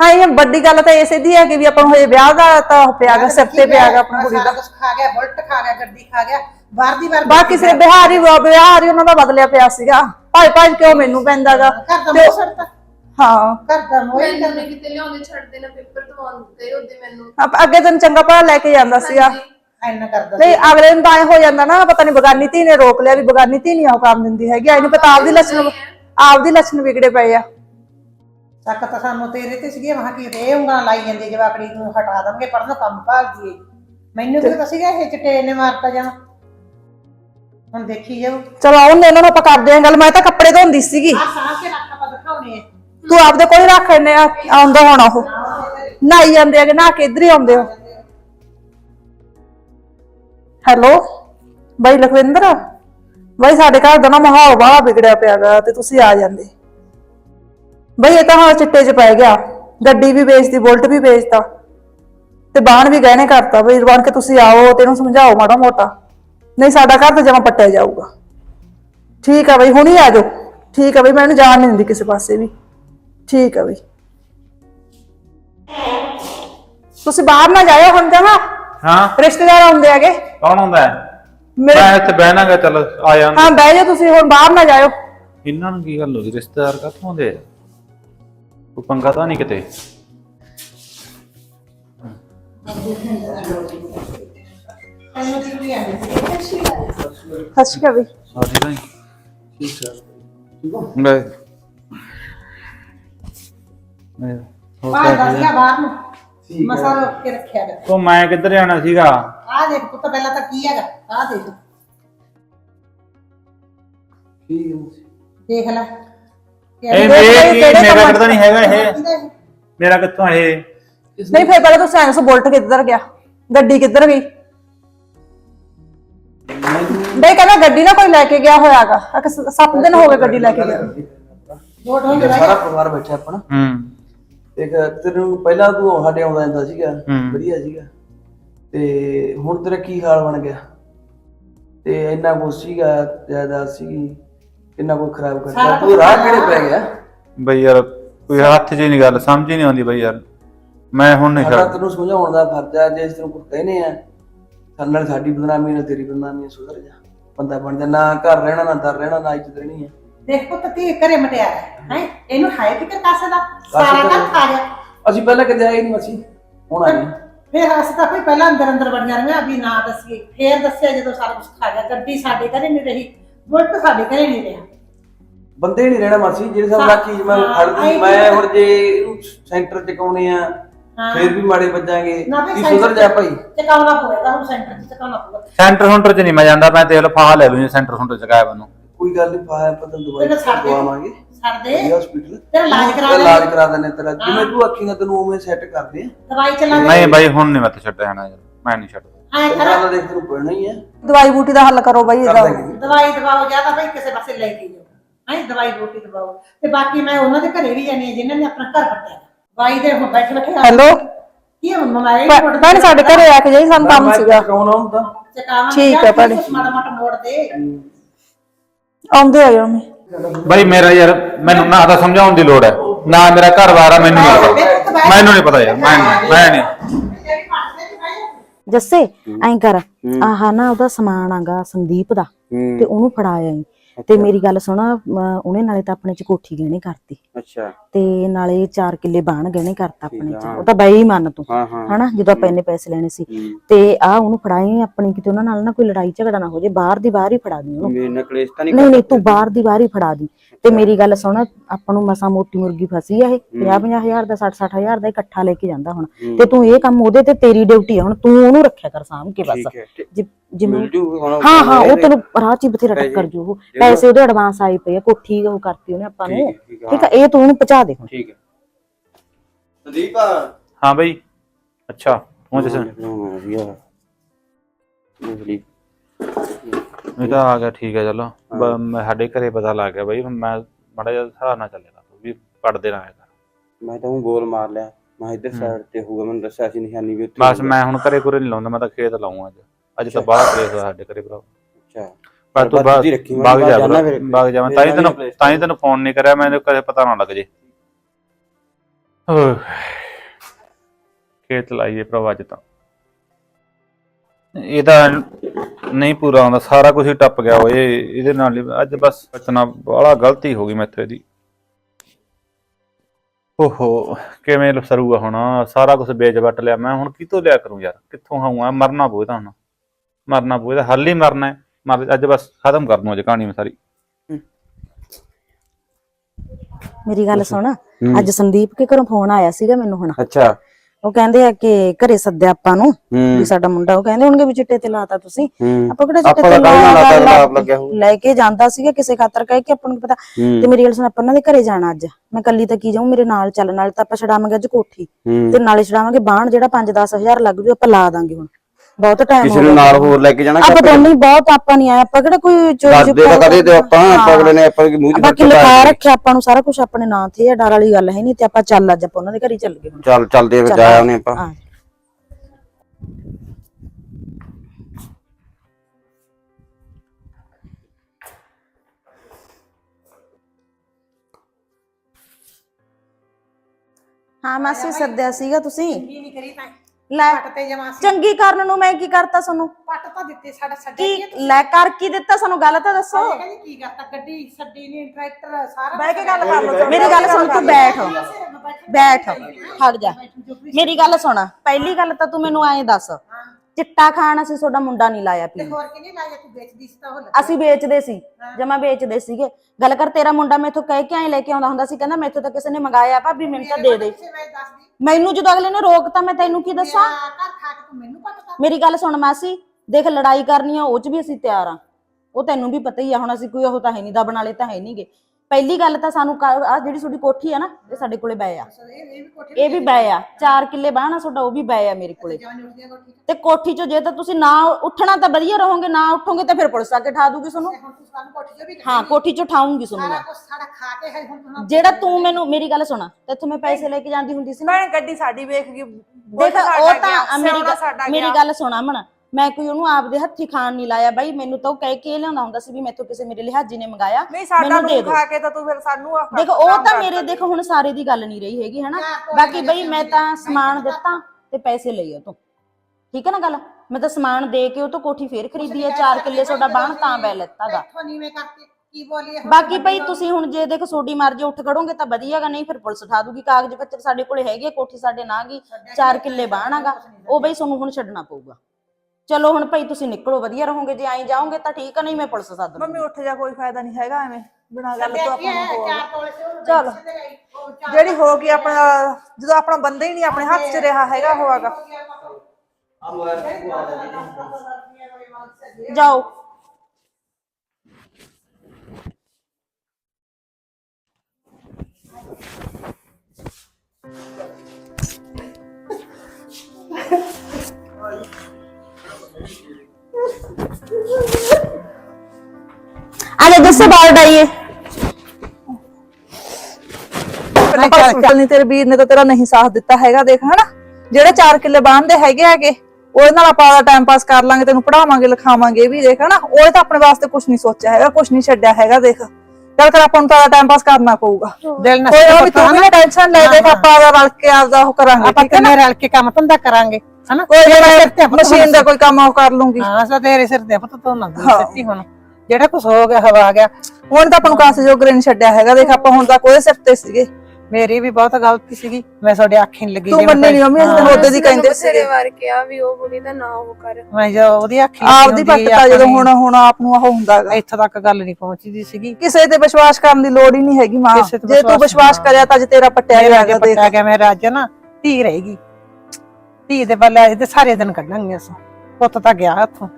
S4: ਹਾਂ ਇਹ ਵੱਡੀ ਗੱਲ ਤਾਂ ਇਸੇ ਦੀ ਹੈ ਕਿ ਵੀ ਆਪਾਂ ਨੂੰ ਹਜੇ ਵਿਆਹ ਦਾ ਤਾਂ ਉਹ ਪਿਆਗਾ ਸਿਰ ਤੇ ਪਿਆਗਾ ਆਪਣੀ ਕੁੜੀ ਦਾ।
S2: ਕੁਛ ਖਾ ਗਿਆ ਬੁਲਟ ਖਾ ਗਿਆ ਗੱਡੀ ਖਾ ਗਿਆ ਬਾਹਰ ਦੀ ਵਾਰ
S4: ਬਾਕੀ ਸਿਰ ਬਿਹਾਰੀ ਬਿਹਾਰੀ ਉਹਨਾਂ ਦਾ ਬਦਲਿਆ ਪਿਆ ਸੀਗਾ। ਭਾਈ ਭਾਈ ਕਿਉਂ ਮੈਨੂੰ ਪੈਂਦਾਗਾ
S2: ਘਰ ਦਾ ਮੋਹ ਸੜਤਾ
S4: ਹਾਂ।
S2: ਘਰ ਦਾ ਮੋਹ ਹੀ
S5: ਕਿਤੇ ਲਿਆਉਂਦੇ ਛੱਡਦੇ ਨਾ ਪੇਪਰ ਦਵਾਉਣ ਉਹਦੇ ਮੈਨੂੰ।
S4: ਅੱਗੇ ਤੈਨੂੰ ਚੰਗਾ ਪੜਾ ਲੈ ਕੇ ਜਾਂਦਾ ਸੀਗਾ।
S2: ਐਨਾ ਕਰਦਾ
S4: ਨਹੀਂ ਅਗਲੇ ਨੂੰ ਤਾਂ ਐ ਹੋ ਜਾਂਦਾ ਨਾ ਪਤਾ ਨਹੀਂ ਬਗਾਨੀ ਧੀ ਨੇ ਰੋਕ ਲਿਆ ਵੀ ਬਗਾਨੀ ਧੀ ਨਹੀਂ ਉਹ ਕੰਮ ਦਿੰਦੀ ਹੈਗੀ ਐ ਨਹੀਂ ਪਤਾ ਆਪਦੀ ਲੱਛਣ ਆਪਦੀ ਲੱਛਣ ਵਿਗੜੇ ਪਏ ਆ।
S2: ਸੱਕ ਤਾਂ ਸਾਨੂੰ ਤੇਰੇ ਤੇ ਸੀਗੇ ਵਾਹ ਕੀ ਤੇ ਉਂਗਲਾਂ ਲਾਈ ਜਾਂਦੀ ਜਵਾਕੜੀ ਨੂੰ ਹਟਾ ਦੇਣਗੇ ਪੜਨੋਂ ਕੰਮ ਭਾਲ ਦੀਏ ਮੈਨੂੰ ਕੀ ਪਤਾ ਸੀਗਾ ਇਹ ਚਟੇ ਨੇ ਮਾਰਤਾ ਜਾਣਾ ਹੁਣ ਦੇਖੀ ਜਾਓ।
S4: ਚਲੋ ਦੇ ਇਹਨਾਂ ਨੂੰ ਆਪਾਂ ਕਰਦੇ ਆਂ ਗੱਲ ਮੈਂ ਤਾਂ ਕੱਪੜੇ ਧੋਂਦੀ ਸੀਗੀ।
S2: ਆ ਸਾਹ ਕੇ ਰੱਖ ਆਪਾਂ ਦਿਖਾਉਣੇ ਆ।
S4: ਤੂੰ ਆਪਦੇ ਕੋਲ ਹੀ ਰੱਖ ਲੈਨੇ ਆ ਆਉਂਦਾ ਹੋਣਾ ਉਹ। ਨਹਾਈ ਜਾਂਦੇ ਆਗੇ ਨਹਾ ਕੇ ਇੱਧਰ ਹੀ ਆਉਂਦੇ ਹੋ। ਹੈਲੋ? ਬਾਈ ਲਖਵਿੰਦਰ? ਬਾਈ, ਸਾਡੇ ਘਰ ਦਾ ਨਾ ਮਾਹੌਲ ਬੜਾ ਵਿਗੜਿਆ ਪਿਆਗਾ ਤੇ ਤੁਸੀਂ ਆ ਜਾਂਦੇ। ਬਈ, ਇਹ ਤਾਂ ਹਾਂ ਚਿੱਟੇ 'ਚ ਪੈ ਗਿਆ। ਗੱਡੀ ਵੀ ਵੇਚਦੀ ਬੁਲਟ ਵੀ ਵੇਚਦਾ ਤੇ ਬਾਣ ਵੀ ਗਹਿਣੇ ਕਰਤਾ। ਬਈ ਬਣ ਕੇ ਤੁਸੀਂ ਆਓ, ਤੇ ਇਹਨੂੰ ਸਮਝਾਓ ਮਾੜਾ ਮੋਟਾ। ਨਹੀਂ, ਸਾਡਾ ਘਰ ਤਾਂ ਜਮਾ ਪੱਟਿਆ ਜਾਊਗਾ। ਠੀਕ ਆ ਬਈ, ਹੁਣੀ ਆ ਜਾਓ। ਠੀਕ ਆ ਬਈ, ਮੈਂ ਇਹਨੂੰ ਜਾਣ ਨਹੀਂ ਦਿੰਦੀ ਕਿਸੇ ਪਾਸੇ ਵੀ। ਠੀਕ ਆ ਬਈ। ਤੁਸੀਂ ਬਾਹਰ ਨਾ ਜਾਇਓ ਹੁਣ ਜਮਾ।
S3: ਹਾਂ?
S4: ਰਿਸ਼ਤੇਦਾਰ ਆਉਂਦੇ ਹੈਗੇ।
S3: ਕੌਣ ਆਉਂਦਾ ਹੈ?
S4: ਮੇਰੇ
S3: ਮੈਂ ਇੱਥੇ ਬਹਿਣਾਗਾ ਚੱਲ ਆ ਜਾਂਦੇ
S4: ਹਾਂ ਬਹਿ ਜਾਓ ਤੁਸੀਂ ਹੁਣ ਬਾਹਰ ਨਾ ਜਾਇਓ।
S3: ਇਹਨਾਂ ਨੂੰ ਕੀ ਗੱਲ ਹੋ ਗਈ? ਰਿਸ਼ਤੇਦਾਰ ਕਾਹਤੋਂ ਆਉਂਦੇ ਆ? ਕੋਈ ਪੰਗਾ ਤਾਂ ਨਹੀਂ ਕਿਤੇ?
S4: ਸਤਿ ਸ਼੍ਰੀ ਅਕਾਲ ਬਈ
S3: ਸਾਡੀ ਤਾਂ ਠੀਕ ਹੈ ਮੈਂ ਮੈਂ ਹੋ
S2: ਬਾਹਰ ਦਾ ਸੀਗਾ ਬਾਹਰ ਨੂੰ। ਮਸਾ ਰੋਕ ਕੇ ਰੱਖਿਆ ਗਿਆ
S3: ਤੋ ਮੈਂ ਕਿੱਧਰ ਜਾਣਾ ਸੀਗਾ
S2: ਆ ਦੇਖ ਪੁੱਤ ਪਹਿਲਾਂ ਤਾਂ ਕੀ ਹੈਗਾ ਆ ਦੇਖ ਦੇਖ ਲੈ
S3: ਇਹ
S4: ਦੇਖ
S3: ਇਹ
S4: ਲਈ
S3: ਕੀ
S4: ਕਿਹੜੇ
S3: ਮੇਰਾ
S4: ਕੰਮਾਂ
S3: ਕਿੱਦਾਂ ਨਹੀਂ ਹੈਗਾ ਇਹ
S2: ਕਿਹਦਾ ਇਹ?
S3: ਮੇਰਾ ਕਿੱਥੋਂ ਇਹ
S4: ਨਹੀਂ ਫਿਰ ਪਹਿਲਾਂ ਤੁਸੀਂ ਐਂ ਦੱਸੋ ਬੁਲਟ ਕਿੱਧਰ ਗਿਆ ਗੱਡੀ ਕਿੱਧਰ ਗਈ ਬਈ ਕਹਿੰਦਾ ਗੱਡੀ ਨਾ ਕੋਈ ਲੈ ਕੇ ਗਿਆ ਹੋਇਆਗਾ ਅਕ 7 ਦਿਨ ਹੋ ਗਏ ਗੱਡੀ ਲੈ ਕੇ ਗਿਆ
S2: ਵੋਟ ਹੋ
S6: ਇਹ ਸਾਰਾ ਪਰਿਵਾਰ ਬੈਠਾ ਆਪਣਾ
S3: ਹੂੰ
S6: ਇੱਕ ਤੈਨੂੰ ਪਹਿਲਾਂ ਤੂੰ ਸਾਡੇ ਆਉਂਦਾ ਜਾਂਦਾ ਸੀਗਾ
S3: ਹੂੰ।
S6: ਵਧੀਆ ਸੀਗਾ। ਤੇ ਹੁਣ ਤੇਰਾ ਕੀ ਹਾਲ ਬਣ ਗਿਆ? ਤੇ ਇੰਨਾ ਕੁਛ ਸੀਗਾ ਜ਼ਿਆਦਾ ਸੀ ਇੰਨਾ ਕੁ ਖਰਾਬ ਕਰਤਾ
S2: ਸਾਰਾ
S6: ਤੂੰ
S2: ਕੁਛ
S6: ਰਾਹ। ਕਿਹੜੇ ਪੈ ਗਿਆ?
S3: ਬਈ ਯਾਰ ਕੋਈ ਹੱਥ 'ਚ ਹੀ ਨਹੀਂ ਗੱਲ ਸਮਝ ਹੀ ਨਹੀਂ ਆਉਂਦੀ ਬਈ ਯਾਰ। ਮੈਂ ਹੁਣ ਨਹੀਂ
S6: ਸਾਡਾ
S3: ਛੱਡ
S6: ਤੈਨੂੰ ਸਮਝਾਉਣ ਦਾ ਫਰਜ਼ ਆ ਜੇ ਇਸ ਤੈਨੂੰ ਕੁਝ ਕਹਿੰਦੇ ਆ ਸਾਡੇ ਨਾਲ ਸਾਡੀ ਬਦਨਾਮੀ ਨਾ ਤੇਰੀ ਬਦਨਾਮੀ ਆ, ਸੁਧਰ ਜਾ। ਬੰਦਾ ਬਣ ਜਾ ਨਾ ਘਰ ਰਹਿਣਾ ਨਾ ਦਰ ਰਹਿਣਾ ਨਾ ਇੱਜ਼ਤ ਰਹਿਣੀ ਹੈ
S2: ਦੇਖ ਪੁੱਤ ਤੀ ਘਰੇ ਮਟਿਆ ਹੈ ਇਹਨੂੰ ਹਾਏ ਫਿਕਰ ਕਾਸੇ ਦਾ? ਸਾਰਾ ਘਰ ਖਾ ਗਿਆ
S6: ਅਸੀਂ ਪਹਿਲਾਂ ਕਦੇ ਆਏ ਨਹੀਂ ਅਸੀਂ ਹੁਣ ਆਏ।
S2: ਫਿਰ ਅਸੀਂ ਤਾਂ ਕੋਈ ਪਹਿਲਾਂ ਅੰਦਰ ਅੰਦਰ ਵੜੀਆਂ ਰਹੀਆਂ ਵੀ ਨਾ ਦੱਸੀਏ। ਫੇਰ ਦੱਸਿਆ ਜਦੋਂ ਸਾਰਾ ਕੁਝ ਖਾ ਗਿਆ ਗੱਡੀ ਸਾਡੇ ਘਰੇ ਨਹੀਂ ਰਹੀ ਬੁਲਟ ਸਾਡੇ ਘਰੇ ਨਹੀਂ ਰਿਹਾ।
S6: ਬੰਦੇ ਨਹੀਂ ਰਹਿਣਾ ਮਾਸੀ ਜਿਹੜੇ ਸਭ ਨਾਲ ਚੀਜ਼ ਮੈਂ ਫੜਦੀ ਮੈਂ ਹੁਣ ਜੇ ਇਹਨੂੰ ਸੈਂਟਰ ਚ ਕਾਉਣੇ ਆ। ਫੇਰ ਵੀ ਮਾੜੇ ਵੱਜਾਂਗੇ।
S2: ਨਾ
S6: ਕੀ ਸੁਧਰ ਜਾ ਭਾਈ।
S2: ਚਕਾਉਣਾ ਪਵੇਗਾ ਹੁਣ ਸੈਂਟਰ ਚ ਚਕਾਉਣਾ ਪਵੇਗਾ
S3: ਸੈਂਟਰ ਸੈਂਟਰ 'ਚ ਨਹੀਂ ਮੈਂ ਜਾਂਦਾ ਮੈਂ ਤੇਲ ਫਾਹ ਲੈ ਲੂੰ ਜੇ ਸੈਂਟਰ ਸੈਂਟਰ 'ਚ ਗਾਇਆ ਮੈਨੂੰ।
S6: ਕੋਈ ਗੱਲ ਨਹੀਂ ਪਾਇਆ ਪਤਾ ਦਵਾਈ
S2: ਤੈਨੂੰ ਛੱਡ ਦੇ।
S6: ਦਵਾਵਾਂਗੇ।
S2: ਛੱਡ ਦੇ
S6: ਵਧੀਆ ਹਸਪੀਟਲ
S2: ਤੇਰਾ ਇਲਾਜ ਕਰਾ
S6: ਤੇਰਾ
S2: ਲੈ
S6: ਇਲਾਜ ਕਰਾ ਦਿੰਦੇ ਤੇਰਾ। ਜਿਵੇਂ ਤੂੰ ਆਖੀਂਗਾ ਤੈਨੂੰ ਉਵੇਂ ਸੈੱਟ ਕਰਦੇ ਆ
S2: ਦਵਾਈ ਚਲਾ
S3: ਨਹੀਂ ਬਾਈ ਹੁਣ ਨਹੀਂ ਮੈਂ ਤੇ ਛੱਡ ਜਾਣਾ ਯਾਰ। ਮੈਂ ਨਹੀਂ ਛੱਡਦਾ।
S2: ਐ
S6: ਤੇਰਾ
S2: ਕਰ
S6: ਤਾਂ ਦੇਖ ਤੈਨੂੰ ਪੈਣਾ ਹੀ ਹੈ।
S4: ਦਵਾਈ ਬੂਟੀ ਦਾ ਹੱਲ ਕਰੋ ਬਾਈ
S6: ਕਰ
S4: ਇਹਦਾ।
S6: ਦਾਂਗੇ
S2: ਦਵਾਈ ਦਵਾਓ ਜਾਂ ਤਾਂ ਭਾਈ ਕਿਸੇ ਪਾਸੇ ਲੈ ਕੇ ਜਾਓ। ਹੈ ਦਵਾਈ ਬੂਟੀ ਦਵਾਓ। ਤੇ ਬਾਕੀ ਮੈਂ ਉਹਨਾਂ ਦੇ ਘਰੇ ਵੀ ਜਾਣੀ ਆ ਜਿਨ੍ਹਾਂ ਨੇ ਆਪਣਾ ਘਰ ਪੱਟਿਆ ਦਵਾਈ ਦੇ ਹੁਣ ਬੈਠੇ ਬੈਠੇ
S4: ਹੈਲੋ?
S2: ਕੀ ਮੋਬਾਈਲ
S4: ਭੈਣ ਸਾਡੇ ਘਰੇ ਆ ਕੇ ਜਾਈ ਸਾਨੂੰ ਕੰਮ ਸੀਗਾ।
S6: ਕੌਣ ਹੁੰਦਾ।
S2: ਚਕਾਵਾਂ
S4: ਠੀਕ ਹੈ ਭੈਣੇ।
S2: ਮਾੜਾ ਮਾੜਾ ਮੋੜ ਦੇ।
S4: ਆਉਂਦੇ ਆ ਮੰਮੀ
S3: ਬਾਈ ਮੇਰਾ ਯਾਰ ਮੈਨੂੰ ਨਾ ਤਾਂ ਸਮਝਾਉਣ ਦੀ ਲੋੜ ਹੈ। ਨਾ ਮੇਰਾ ਘਰ-ਬਾਰ ਆ ਮੈਨੂੰ ਨਹੀਂ ਪਤਾ। ਮੈਨੂੰ ਨਹੀਂ ਪਤਾ ਯਾਰ ਮੈਂ ਨਹੀਂ ਮੈਂ ਨਹੀਂ।
S1: ਜੱਸੇ ਐਂ ਕਰ ਆਹ ਨਾ ਉਹਦਾ ਸਮਾਨ ਆਗਾ ਸੰਦੀਪ ਦਾ ਤੇ ਉਹਨੂੰ ਫੜਾ ਆਈ। ਤੇ ਮੇਰੀ ਗੱਲ ਸੁਣ ਉਹਨੇ ਨਾਲੇ ਤਾਂ ਆਪਣੇ ਚ ਕੋਠੀ ਗਹਿਣੇ ਕਰਤੀ।
S8: ਅੱਛਾ।
S1: ਤੇ ਨਾਲੇ 4 ਕਿੱਲੇ ਬਾਣ ਗਹਿਣੇ ਕਰਤਾ ਆਪਣੇ ਚ। ਉਹ ਤਾਂ ਬਈ ਮੰਨ ਤੂੰ। ਹਨਾ ਜਦੋਂ ਆਪਾਂ ਇੰਨੇ ਪੈਸੇ ਲੈਣੇ ਸੀ। ਤੇ ਆ ਉਹਨੂੰ ਫੜਾਈ ਆਪਣੀ ਕਿਤੇ ਉਹਨਾਂ ਨਾਲ ਨਾ ਕੋਈ ਲੜਾਈ ਝਗੜਾ ਨਾ ਹੋ ਜੇ ਬਾਹਰ ਦੀ ਬਾਹਰ ਹੀ ਫੜਾ ਦੀ ਉਹਨੂੰ।
S8: ਮੇਰੇ ਨਾਲ ਕਲੇਸ਼ ਤਾਂ ਨਹੀਂ
S1: ਨਹੀਂ ਨਹੀਂ ਤੂੰ ਬਾਹਰ ਦੀ ਬਾਹਰ ਹੀ ਫੜਾ ਦੀ। ਤੇ ਮੇਰੀ ਗੱਲ ਸੁਣ ਆਪਾਂ ਨੂੰ ਮਸਾ ਮੋਟੀ ਮੁਰਗੀ ਫਸੀ ਆ ਇਹ। 50 ਹਜ਼ਾਰ ਦਾ 60 60 ਹਜ਼ਾਰ ਦਾ ਇਕੱਠਾ ਲੈ ਕੇ ਜਾਂਦਾ ਹੁਣ। ਤੇ ਤੂੰ ਇਹ ਕੰਮ ਉਹਦੇ ਤੇ ਤੇਰੀ ਡਿਊਟੀ ਆ ਹੁਣ। ਤੂੰ ਉਹਨੂੰ ਰੱਖਿਆ ਕਰ ਸਾਂਭ ਕੇ ਬਸ। ਜਿਵੇਂ ਹਾਂ ਹਾਂ ਉਹ ਤੈਨੂੰ ਰਾਹ ਚ ਬਥੇਰਾ ਟੱਕਰ ਜੂ ਉਹ। ਪੈਸੇ ਉਹਦੇ ਐਡਵਾਂਸ ਆਏ ਪਏ ਆ ਕੋਠੀ ਉਹ ਕਰਤੀ ਉਹਨੇ ਆਪਾਂ ਨੂੰ।
S8: ਠੀਕ ਹੈ, ਹੈ,
S1: ਆ ਇਹ ਤੂੰ ਉਹਨੂੰ ਪਹੁੰਚਾ ਦੇ ਹੁਣ।
S8: ਠੀਕ ਹੈ ਸੰਦੀਪ
S3: ਹਾਂ ਬਈ ਅੱਛਾ ਤੂੰ ਜਿਸ
S8: ਵਧੀਆ ਮੂਲੀ
S3: ਇਹ ਤਾਂ ਆ ਗਿਆ ਠੀਕ ਹੈ ਚਲੋ। ਬ- ਮੈਂ ਸਾਡੇ ਘਰੇ ਪਤਾ ਲੱਗ ਗਿਆ ਬਈ ਮੈਂ ਮਾੜਾ ਜਿਹਾ ਹਿਸਾਬ ਨਾਲ ਚੱਲੇਗਾ ਤੂੰ ਵੀ ਪੜਦੇ ਨਾ ਹੈਗਾ
S8: ਮੈਂ ਤਾਂ ਉਹ ਬੋਲ ਮਾਰ ਲਿਆ। ਮੈਂ ਇੱਧਰ ਸਾਈਡ ਤੇ ਹੋਊਗਾ ਮੈਨੂੰ ਦੱਸਿਆ ਸੀ ਨਿਸ਼ਾਨੀ ਵੀ ਉੱਥੇ
S3: ਬਸ ਮੈਂ ਹੁਣ ਘਰੇ ਘੁਰੇ ਨਹੀਂ ਲਾਉਂਦਾ ਮੈਂ ਤਾਂ ਖੇਤ ਲਾਉਂ ਅੱਜ। ਅੱਜ ਤਾਂ ਬਾਹਰ ਹੋਇਆ ਸਾਡੇ ਘਰੇ ਭਰਾ। ਪਰ ਤੂੰ ਬਾਗ ਜਾ। ਬਾਗ ਜਾ ਤਾਂ ਹੀ ਤੈਨੂੰ ਤਾਂ ਹੀ ਤੈਨੂੰ ਫੋਨ ਨਹੀਂ ਕਰਿਆ ਮੈਨੂੰ ਕਦੇ ਪਤਾ ਨਾ ਲੱਗ ਜੇ। ਖੇਤ ਲਾਈਏ ਭਰਾਵਾ ਅੱਜ ਤਾਂ। ਇਹਦਾ ਨਹੀਂ ਪੂਰਾ ਆਉਂਦਾ ਸਾਰਾ ਕੁਝ ਹੀ ਟੱਪ ਗਿਆ ਓਏ ਇਹਦੇ ਨਾਲ ਹੀ। ਅੱਜ ਬਸ ਇਤਨਾ ਬੜਾ ਗਲਤੀ ਹੋ ਗਈ ਮੈਥੋਂ ਇਹਦੀ। ਓਹੋ ਕਿਵੇਂ ਸਰੂਗਾ ਹੁਣ? ਸਾਰਾ ਕੁਝ ਵੇਚ ਵੱਟ ਲਿਆ। ਮੈਂ ਹੁਣ ਕਿਤੋਂ ਲਿਆ ਕਰੂੰ ਯਾਰ? ਕਿੱਥੋਂ ਖਾਊਂਗਾ ਮਰਨਾ ਪਊ ਤਾਂ ਹੁਣ। ਮਰਨਾ ਪਊ ਇਹਦਾ ਹੱਲ ਹੀ ਮਰਨਾ ਹੈ। ਮਰ ਅੱਜ ਬਸ ਖਤਮ ਕਰ ਦੂੰ ਅੱਜ ਕਹਾਣੀ ਮੈਂ ਸਾਰੀ।
S1: ਮੇਰੀ ਗੱਲ ਸੁਣ ਅੱਜ ਸੰਦੀਪ ਕੇ ਘਰੋਂ ਫੋਨ ਆਇਆ ਸੀਗਾ ਮੈਨੂੰ ਹੁਣ।
S8: ਅੱਛਾ।
S1: ਉਹ ਕਹਿੰਦੇ ਆ ਕਿ ਘਰੇ ਸੱਦਿਆ ਆਪਾਂ ਨੂੰ
S8: ਹੂੰ।
S1: ਵੀ ਸਾਡਾ ਮੁੰਡਾ ਉਹ ਕਹਿੰਦੇ ਹੋਣਗੇ ਵੀ ਚਿੱਟੇ ਤੇ ਲਾਤਾ ਤੁਸੀਂ।
S8: ਹੂੰ।
S1: ਆਪਾਂ ਕਿਹੜਾ
S8: ਆਪਾਂ
S1: ਚਿੱਟੇ
S8: ਤਾਂ ਲਾਤਾ, ਆਪ ਲੱਗਿਆ ਹੋਊ।
S1: ਲੈ ਕੇ ਜਾਂਦਾ ਸੀਗਾ ਕਿਸੇ ਖਾਤਰ ਕਹਿ ਕੇ ਆਪਾਂ ਨੂੰ ਕੀ ਪਤਾ।
S8: ਹੂੰ।
S1: ਤੇ ਮੇਰੀ ਗੱਲ ਸੁਣ ਆਪਾਂ ਉਹਨਾਂ ਦੇ ਘਰੇ ਜਾਣਾ ਅੱਜ। ਮੈਂ ਕੱਲੀ ਤਾਂ ਕੀ ਜਾਊਂ ਮੇਰੇ ਨਾਲ ਚੱਲ ਨਾਲ ਤਾਂ ਆਪਾਂ ਛਡਾਵਾਂਗੇ ਅੱਜ ਕੋਠੀ।
S8: ਹੂੰ।
S1: ਤੇ ਨਾਲੇ ਛਡਾਵਾਂਗੇ ਬਾਣ ਜਿਹੜਾ 5-10 ਹਜ਼ਾਰ ਲੱਗ ਜੂ ਆਪਾਂ ਲਾ ਦਾਂਗੇ ਹੁਣ। ਬਹੁਤ ਟਾਈਮ
S8: ਕਿਸੇ ਨੂੰ ਨਾਲ ਹੋਰ ਲੈ ਕੇ ਜਾਣਾ
S1: ਆਪਾਂ ਦੋਨੇ ਹੀ। ਬਹੁਤ ਆਪਾਂ ਨਹੀਂ ਆਏ। ਆਪਾਂ ਕਿਹੜਾ ਕੋਈ ਚੋਰੀ
S8: ਦੱਸਦੇ ਤਾਂ ਕਦੇ ਤੇ ਆਪਾਂ ਆਪਾਂ ਅਗਲੇ ਨੇ ਆਪਾਂ ਕੀ ਮੂੰਹ ਦੀ
S1: ਬਾਕੀ ਲਿਖਾ ਰੱਖਿਆ ਆਪਾਂ ਨੂੰ ਸਾਰਾ ਕੁਝ ਆਪਣੇ ਨਾਂ ਤੇ ਆ ਡਰ ਵਾਲੀ ਗੱਲ ਹੈ ਨਹੀਂ ਤੇ ਆਪਾਂ ਚੱਲ ਅੱਜ ਆਪਾਂ ਉਹਨਾਂ ਦੇ ਘਰੇ ਹੀ ਚੱਲ ਗਏ ਹੁਣ।
S8: ਚੱਲ ਚੱਲਦੇ ਵਿੱਚ ਆਇਆ ਉਹਨੇ ਆਪਾਂ।
S1: ਹਾਂ। ਹਾਂ ਮਾਸੀ ਸੱਦਿਆ ਸੀਗਾ ਤੁਸੀਂ?
S2: ਕੀ ਨਹੀਂ ਕਰੀ ਤਾਂ
S1: ਲੈ
S2: ਪੱਟ ਤੇ ਜਮਾ ਸੀ।
S1: ਚੰਗੀ ਕਰਨ ਨੂੰ ਮੈਂ ਕੀ ਕਰਤਾ ਤੁਹਾਨੂੰ
S2: ਪੱਟ ਤਾਂ ਦਿੱਤੇ ਸਾਡਾ
S1: ਕੀ ਲੈ ਕਰ ਕੀ ਦਿੱਤਾ ਸਾਨੂੰ? ਗੱਲ ਤਾਂ ਦੱਸੋ।
S2: ਕਹਿੰਦੀ ਕੀ ਕਰਤਾ? ਗੱਡੀ ਛੱਡੀ ਨਹੀਂ ਟਰੈਕਟਰ ਸਾਰਾ
S4: ਬਹਿ ਕੇ ਗੱਲ ਕਰ ਲਓ
S1: ਮੇਰੀ ਗੱਲ ਸੁਣ ਤੂੰ ਬੈਠ। ਬੈਠ। ਹਟ ਜਾ। ਮੇਰੀ ਗੱਲ ਸੁਣ। ਪਹਿਲੀ ਗੱਲ ਤਾਂ ਤੂੰ ਮੈਨੂੰ ਐਂ ਦੱਸ। ਚਿੱਟਾ ਖਾਣ ਅਸੀਂ ਤੁਹਾਡਾ ਮੁੰਡਾ ਨਹੀਂ ਲਾਇਆ ਪੀ
S2: ਹੋਰ ਕਿ ਨਹੀਂ ਲਾਇਆ ਤੂੰ ਵੇਚਦੀ ਸੀ ਤਾਂ ਉਹ ਲੱਗੀ।
S1: ਅਸੀਂ ਵੇਚਦੇ ਸੀ ਜਮਾ ਵੇਚਦੇ ਸੀਗੇ। ਗੱਲ ਕਰ ਤੇਰਾ ਮੁੰਡਾ ਮੈਥੋਂ ਕਹਿ ਕੇ ਐਂ ਲੈ ਕੇ ਆਉਂਦਾ ਹੁੰਦਾ ਸੀ ਕਹਿੰਦਾ ਮੈਥੋਂ ਤਾਂ ਕਿਸੇ ਨੇ ਮੰਗਾਇਆ ਭਾਬੀ ਮੈਨੂੰ ਤਾਂ ਦੇ ਦੇ।
S2: ਕਿਸੇ ਵੇਚ ਦੱਸਦੀ।
S1: ਮੈਨੂੰ ਜਦੋਂ ਅਗਲੇ ਨੇ ਰੋਕਤਾ ਮੈਂ ਤੈਨੂੰ ਕੀ ਦੱਸਾਂ?
S2: ਆ ਘਰ ਖਾ ਕੇ ਤੂੰ ਮੈਨੂੰ ਪੱਟਦਾ
S1: ਮੇਰੀ ਗੱਲ ਸੁਣ ਮਾਸੀ ਦੇਖ ਲੜਾਈ ਕਰਨੀ ਆ ਉਹ ਚ ਵੀ ਅਸੀਂ ਤਿਆਰ ਆ। ਉਹ ਤੈਨੂੰ ਵੀ ਪਤਾ ਹੀ ਆ ਹੁਣ ਅਸੀਂ ਕੋਈ ਉਹ ਤਾਂ ਹੈ ਨਹੀਂ ਦਬਣ ਵਾਲੇ ਤਾਂ ਹੈ ਨਹੀਂਗੇ। ਪਹਿਲੀ ਗੱਲ ਤਾਂ ਸਾਨੂੰ ਆ ਜਿਹੜੀ ਤੁਹਾਡੀ ਕੋਠੀ ਆ ਨਾ ਇਹ ਸਾਡੇ ਕੋਲੇ ਬੈ ਆ।
S2: ਇਹ ਵੀ
S1: ਬੈ ਆ। 4 ਕਿੱਲੇ ਬਾਹਣਾ ਤੁਹਾਡਾ ਉਹ ਵੀ ਬੈ ਆ ਮੇਰੇ ਕੋਲੇ। ਤੇ ਕੋਠੀ ਚੋਂ ਜੇ ਤਾਂ ਤੁਸੀਂ ਨਾ ਉੱਠਣਾ ਤਾਂ ਵਧੀਆ ਰਹੋਗੇ ਨਾ ਉੱਠੋਗੇ ਤਾਂ ਫਿਰ ਪੁਲਿਸ ਆ ਕੇ ਠਾ ਦੂਗੀ ਤੁਹਾਨੂੰ।
S2: ਤੂੰ
S1: ਹਾਂ ਕੋਠੀ ਚੋਂ ਠਾਉਂਗੀ ਤੁਹਾਨੂੰ
S2: ਸਾਰਾ
S1: ਮੈਂ
S2: ਕੁਝ ਸਾਡਾ ਖਾ ਕੇ ਹੈ ਹੁਣ ਤੂੰ
S1: ਜਿਹੜਾ ਤੂੰ ਮੈਨੂੰ ਮੇਰੀ ਗੱਲ ਸੁਣ ਤੈਥੋਂ ਮੈਂ ਪੈਸੇ ਲੈ ਕੇ ਜਾਂਦੀ ਹੁੰਦੀ ਸੀ ਨਾ।
S4: ਗੱਡੀ ਸਾਡੀ ਵੇਖ ਗਈ
S1: ਦੇਖ ਉਹ ਤਾਂ ਮੇਰੀ ਗੱਲ ਮੇਰੀ ਗੱਲ ਸੁਣ ਅਮਨ ਮੈਂ ਕੋਈ ਉਹਨੂੰ ਆਪਦੇ ਹੱਥੀ ਖਾਣ ਨਹੀਂ ਲਾਇਆ ਬਾਈ ਮੈਨੂੰ ਤਾਂ ਉਹ ਕਹਿ ਕੇ ਲਿਆਉਂਦਾ ਹੁੰਦਾ ਸੀ ਵੀ ਮੈਥੋਂ ਕਿਸੇ ਮੇਰੇ ਲਿਹਾਜੀ ਨੇ ਮੰਗਾਇਆ
S4: ਨਹੀਂ ਸਾਡਾ
S1: ਮੈਨੂੰ ਦੇ
S4: ਨੂੰ
S1: ਦਿਓ।
S4: ਖਾ ਕੇ ਤਾਂ ਤੂੰ ਫਿਰ ਸਾਨੂੰ ਆ
S1: ਦੇਖੋ ਉਹ ਤਾਂ ਮੇਰੇ ਦੇਖੋ ਹੁਣ ਸਾਰੇ ਦੀ ਗੱਲ ਨਹੀਂ ਰਹੀ ਹੈਗੀ ਹਨਾ? ਬਾਕੀ ਬਈ ਮੈਂ ਤਾਂ ਸਮਾਨ ਦਿੱਤਾ ਤੇ ਪੈਸੇ ਲਏ ਉਹ ਤੋਂ। ਠੀਕ ਹੈ ਨਾ ਗੱਲ? ਮੈਂ ਤਾਂ ਸਮਾਨ ਦੇ ਕੇ ਉਹ ਤੋਂ ਕੋਠੀ ਫੇਰ ਖਰੀਦੀ ਹੈ 4 ਕਿੱਲੇ ਤੁਹਾਡਾ ਬਾਣ ਤਾਂ ਬੈ ਲੈਤਾਗਾ
S2: ਇੱਥੋਂ ਨੀਵੇਂ ਕਰਕੇ ਕੀ ਬੋਲੀਏ ਹੁਣ
S1: ਬਾਕੀ ਭਈ ਤੁਸੀਂ ਹੁਣ ਜੇ ਦੇਖੋ ਸੋਡੀ ਮਰਜ਼ੀ ਉੱਠ ਖੜੋਗੇ ਤਾਂ ਵਧੀਆਗਾ ਨਹੀਂ ਫਿਰ ਪੁਲਿਸ ਉਠਾ ਦੂਗੀ ਕਾਗਜ਼ ਪੱਤਰ ਸਾਡੇ ਕੋਲੇ ਹੈਗੇ ਆ, ਕੋਠੀ ਸਾਡੇ ਨਾਂ ਗਈ 4 ਕਿੱਲੇ ਬਾਣਾਗਾ ਉਹ ਬਈ ਤੁਹਾਨੂੰ ਹੁਣ ਛੱਡਣਾ ਪਊਗਾ। ਚਲੋ ਹੁਣ ਭਈ ਤੁਸੀਂ ਨਿਕਲੋ ਵਧੀਆ ਰਹੋਗੇ ਜੇ ਆਈ ਜਾਓਗੇ ਤਾਂ ਠੀਕ ਆ ਨਹੀਂ ਮੈਂ ਪੁਲਿਸ ਸੱਦ
S4: ਮੰਮੀ
S1: ਲੂੰਗੀ
S4: ਉੱਠ ਜਾ ਕੋਈ ਫਾਇਦਾ ਨਹੀਂ ਹੈਗਾ ਐਵੇਂ। ਬਿਨਾਂ ਗੱਲ ਤੋਂ
S2: ਦੇਖੀ
S4: ਆਪਾਂ
S2: ਹੈ,
S4: ਨੂੰ ਹੋਰ।
S2: ਚਾਰ ਤੋਲੇ ਸੇ ਉਹਨੂੰ
S4: ਚਲੋ।
S2: ਵੇਚ ਕੇ ਲਿਆਈ, ਉਹ ਚਾਰ
S4: ਜਿਹੜੀ ਹੋ ਗਈ ਆਪਣਾ ਜਦੋਂ ਆਪਣਾ ਬੰਦਾ ਹੀ ਨਹੀਂ ਆਪਣੇ ਹੱਥ 'ਚ ਰਿਹਾ ਹੈਗਾ ਉਹ ਹੈਗਾ।
S1: ਜਾਓ। आगे जिससे बाहर डाइए
S4: ਪਹਿਲਾਂ ਪਰ ਨਹੀਂ ਤੇਰੇ ਵੀਰ ਨੇ ਤਾਂ ਤੇਰਾ ਨਹੀਂ ਸਾਥ ਦਿੱਤਾ ਹੈਗਾ ਦੇਖ ਹਨਾ ਜਿਹੜੇ 4 ਕਿੱਲੇ ਬਾਂਦੇ ਹੈਗੇ ਹੈਗੇ ਉਹਦੇ ਨਾਲ ਆਪਾਂ ਦਾ ਟਾਈਮ ਪਾਸ ਕਰ ਲਾਂਗੇ ਤੈਨੂੰ ਪੜਾਵਾਂਗੇ ਲਿਖਾਵਾਂਗੇ ਇਹ ਵੀ ਦੇਖ ਹਨਾ ਉਹਨੇ ਤਾਂ ਆਪਣੇ ਵਾਸਤੇ ਕੁਝ ਨਹੀਂ ਸੋਚਿਆ ਹੈਗਾ ਕੁਝ ਨਹੀਂ ਛੱਡਿਆ ਹੈਗਾ ਦੇਖ ਚੱਲ ਕਰ ਆਪਾਂ ਨੂੰ ਤਾਂ ਟਾਈਮ ਪਾਸ ਕਰਨਾ ਪਊਗਾ
S2: ਦਿਲ ਨਾਲ
S4: ਕੋਈ ਉਹ ਵੀ ਤੂੰ ਵੀ ਟੈਨਸ਼ਨ ਲੈ ਦੇਖ ਆਪਾਂ ਦਾ ਰਲ ਕੇ ਆਪਦਾ ਉਹ ਕਰਾਂਗੇ
S2: ਆਪਾਂ
S4: ਠੀਕ ਹੈ ਨਾ
S2: ਕਿੰਨੇ ਰਲ ਕੇ ਕੰਮ ਧੰਦਾ ਕਰਾਂਗੇ ਹਨਾ?
S4: ਕੋਈ
S2: ਸਿਰ ਤੇ
S4: ਜਿਹੜਾ
S2: ਪੁੱਤ
S4: ਮਸ਼ੀਨ ਦਾ ਕੋਈ ਕੰਮ ਉਹ ਕਰ ਲੂੰਗੀ।
S2: ਹਾਂ ਸੋ ਤੇਰੇ ਸਿਰ ਤੇ ਪੁੱਤ ਤੋਂ ਨਾ
S4: ਹਾਂ।
S2: ਸੱਚੀ ਹੁਣ। ਜਿਹੜਾ ਕੁਝ ਹੋ ਗਿਆ ਹਵਾ ਆ ਗਿਆ।
S4: ਹੁਣ ਤਾਂ ਆਪਾਂ ਨੂੰ ਕਾਸੇ ਜੋਗਰੇ ਨਹੀਂ ਛੱਡਿਆ ਹੈਗਾ। ਦੇਖ ਆਪਾਂ ਹੁਣ ਤਾਂ ਕੋਈ ਸਿਰ ਤੇ ਸੀਗੇ।
S2: ਮੇਰੀ ਵੀ ਬਹੁਤ ਗਲਤੀ ਸੀਗੀ। ਮੈਂ ਤੁਹਾਡੇ ਅੱਖੀਂ ਨੀ ਲੱਗੀ
S4: ਤੂੰ
S2: ਜਿਵੇਂ
S4: ਮੰਨੇ ਨਹੀਂ ਮੰਮੀ ਅਸੀਂ ਤਾਂ
S2: ਹਾਂ।
S4: ਹੋਦੇ ਦੀ ਕਹਿੰਦੇ
S5: ਬਥੇਰੇ
S4: ਸੀਗੇ।
S5: ਵਾਰ ਕਿਹਾ ਵੀ ਉਹ ਬੁੜੀ ਦਾ ਨਾ ਉਹ ਕਰ।
S2: ਮੈਂ ਜੋ ਉਹਦੀ ਅੱਖੀਂ
S4: ਆਪਦੀ ਪੱਟਤਾ ਜਦੋਂ ਹੁਣ ਹੁਣ ਆਪ ਨੂੰ ਉਹ ਹੁੰਦਾਗਾ
S2: ਇੱਥੋਂ ਤੱਕ ਗੱਲ ਨਹੀਂ ਪਹੁੰਚਦੀ ਸੀਗੀ।
S4: ਕਿਸੇ ਤੇ ਵਿਸ਼ਵਾਸ ਕਰਨ ਦੀ ਲੋੜ ਹੀ ਨਹੀਂ ਹੈਗੀ ਮਾਂ।
S2: ਕਿਸੇ ਤੇ
S4: ਜੇ ਤੂੰ
S2: ਵਿਸ਼ਵਾਸ
S4: ਵਿਸ਼ਵਾਸ ਕਰਿਆ ਤਾਂ ਅੱਜ ਤੇਰਾ ਪੱਟਿਆ
S2: ਮੇਰਾ
S4: ਗਿਆ
S2: ਜੇ
S4: ਦੇਖ।
S2: ਪੱਟਿਆ ਗਿਆ ਮੇਰਾ ਅੱਜ ਨਾ ਧੀ ਰਹੇਗੀ। ਧੀ ਦੇ ਬੱਲੇ ਇਹਦੇ ਸਾਰੇ ਦਿਨ ਕੱਢਾਂਗੇ ਅਸੀਂ ਪੁੱਤ ਤਾਂ ਗਿਆ ਹੱਥੋਂ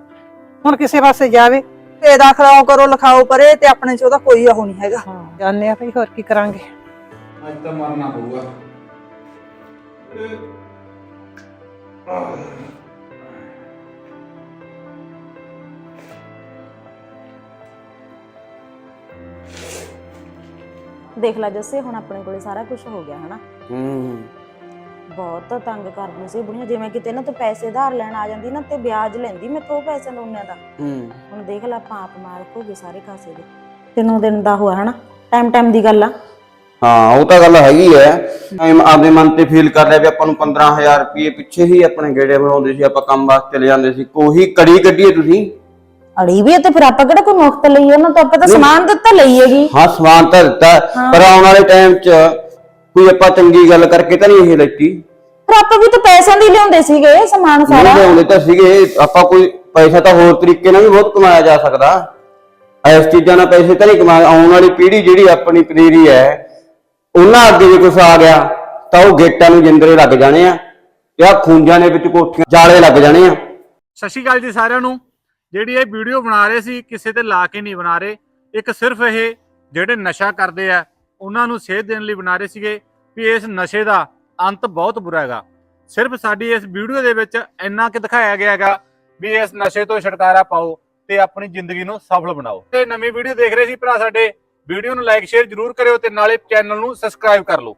S2: ਹੁਣ ਕਿਸੇ ਪਾਸੇ ਜਾਵੇ
S4: ਤੇ ਦਾਖਲਾਓ ਕਰੋ ਲਿਖਾਓ ਪਰੇ ਤੇ ਆਪਣੇ ਚ ਉਹਦਾ ਕੋਈ ਉਹ ਨਹੀਂ ਹੈਗਾ।
S2: ਜਾਣਦੇ ਆ ਭਈ ਹੋਰ ਕੀ ਕਰਾਂਗੇ।
S9: ਅੱਜ ਤਾਂ ਮਰਨਾ ਪਊਗਾ।
S1: ਦੇਖ ਲੈ ਜੱਸੇ ਹੁਣ ਆਪਣੇ ਕੋਲੇ ਸਾਰਾ ਕੁਝ ਹੋ ਗਿਆ ਹਨਾ?
S8: ਹੂੰ।
S1: ਬਹੁਤ ਤੰਗ ਕਰਦੀ ਸੀ ਬੁੜੀਆਂ ਜਿਵੇਂ ਕਿਤੇ ਨਾ ਤੂੰ ਪੈਸੇ ਉਧਾਰ ਲੈਣ ਆ ਜਾਂਦੀ ਨਾ ਤੇ ਵਿਆਜ ਲੈਂਦੀ ਮੈਥੋਂ ਪੈਸੇ ਲੋਨਿਆਂ ਦਾ।
S8: ਹੂੰ।
S1: ਹੁਣ ਦੇਖ ਲੈ ਆਪਾਂ ਆਪ ਮਾਲਕ ਹੋ ਗਏ ਸਾਰੇ ਕਾਸੇ ਦੇ। ਤਿੰਨੋਂ ਦਿਨ ਦਾ ਹੋਇਆ ਹਨਾ ਟਾਈਮ ਟਾਈਮ ਦੀ ਗੱਲ ਆ।
S8: ਹਾਂ ਉਹ ਤਾਂ ਗੱਲ ਹੈਗੀ ਐ। ਟਾਈਮ ਆਪਦੇ ਮਨ ਤੇ ਫੀਲ ਕਰ ਲਿਆ ਵੀ ਆਪਾਂ ਨੂੰ 15000 ਰੁਪਏ ਪਿੱਛੇ ਹੀ ਆਪਣੇ ਗੇੜੇ ਬਣਾਉਂਦੇ ਸੀ ਆਪਾਂ ਕੰਮ ਵਾਸਤੇ ਚਲੇ ਜਾਂਦੇ ਸੀ। ਕੋਈ ਕੜੀ ਕੱਢੀਏ ਤੁਸੀਂ?
S1: ਅੜੀ ਵੀ ਤੇ ਫਿਰ ਆਪਾਂ ਕਿਹੜਾ ਕੋਈ ਮੁਫਤ ਲਈਏ? ਨਾ ਤਾਂ ਆਪਾਂ ਤਾਂ ਸਮਾਨ ਦਿੱਤਾ ਲਈਏਗੀ
S8: ਹਾਂ। ਸਮਾਨ ਤਾਂ ਦਿੱਤਾ ਪਰ ਆਉਣ ਵਾਲੇ ਟਾਈਮ 'ਚ ਕੋਈ ਆਪਾਂ ਚੰਗੀ ਗੱਲ ਕਰਕੇ ਤਾਂ ਨਹੀਂ ਇਹ ਲੈਤੀ?
S1: ਪਰ ਆਪਾਂ ਵੀ ਤਾਂ ਪੈਸਿਆਂ ਦੀ ਲਿਆਉਂਦੇ ਸੀਗੇ ਸਮਾਨ ਸਾਰਾ।
S8: ਨਹੀਂ ਲਿਆਉਂਦੇ ਤਾਂ ਸੀਗੇ ਆਪਾਂ ਕੋਈ ਪੈਸਾ ਤਾਂ ਹੋਰ ਤਰੀਕੇ ਨਾਲ ਵੀ ਬਹੁਤ ਕਮਾਇਆ ਜਾ ਸਕਦਾ। ਇਸ ਚੀਜ਼ਾਂ ਨਾਲ ਪੈਸੇ ਤਾਂ ਨਹੀਂ ਕਮਾ ਆਉਣ ਵਾਲੀ ਪੀੜ੍ਹੀ ਜਿਹੜੀ ਆਪਣੀ ਪਨੀਰੀ ਹੈ ਉਹਨਾਂ ਅੱਗੇ ਜੇ ਕੁਛ ਆ ਗਿਆ ਤਾਂ ਉਹ ਗੇਟਾਂ ਨੂੰ ਜਿੰਦਰੇ ਲੱਗ ਜਾਣੇ ਆ ਤੇ ਆ ਖੂੰਜਾਂ ਦੇ ਵਿੱਚ ਕੋਠੀਆਂ ਜਾਲੇ ਲੱਗ ਜਾਣੇ ਆ।
S3: ਸਤਿ ਸ਼੍ਰੀ ਅਕਾਲ ਜੀ ਸਾਰਿਆਂ ਨੂੰ। ਜਿਹੜੀ ਇਹ ਵੀਡੀਓ ਬਣਾ ਰਹੇ ਸੀ ਕਿਸੇ ਤੇ ਲਾ ਕੇ ਨਹੀਂ ਬਣਾ ਰਹੇ। ਇੱਕ ਸਿਰਫ ਇਹ ਜਿਹੜੇ ਨਸ਼ਾ ਕਰਦੇ ਆ ਉਹਨਾਂ ਨੂੰ ਸੇਧ ਦੇਣ ਲਈ ਬਣਾ ਰਹੇ ਸੀਗੇ ਵੀ ਇਸ ਨਸ਼ੇ ਦਾ ਅੰਤ ਬਹੁਤ ਬੁਰਾ ਹੈਗਾ। ਸਿਰਫ ਸਾਡੀ ਇਸ ਵੀਡੀਓ ਦੇ ਵਿੱਚ ਇੰਨਾ ਕਿ ਦਿਖਾਇਆ ਗਿਆ ਹੈਗਾ ਵੀ ਇਸ ਨਸ਼ੇ ਤੋਂ ਛੁਟਕਾਰਾ ਪਾਓ ਤੇ ਆਪਣੀ ਜ਼ਿੰਦਗੀ ਨੂੰ ਸਫਲ ਬਣਾਓ। ਤੇ ਨਵੀਂ ਵੀਡੀਓ ਦੇਖ ਰਹੇ ਸੀ ਭਰਾ ਸਾਡੇ। ਵੀਡੀਓ ਨੂੰ ਲਾਈਕ ਸ਼ੇਅਰ ਜਰੂਰ ਕਰਿਓ ਤੇ ਨਾਲੇ ਚੈਨਲ ਨੂੰ ਸਬਸਕ੍ਰਾਈਬ ਕਰ ਲਓ।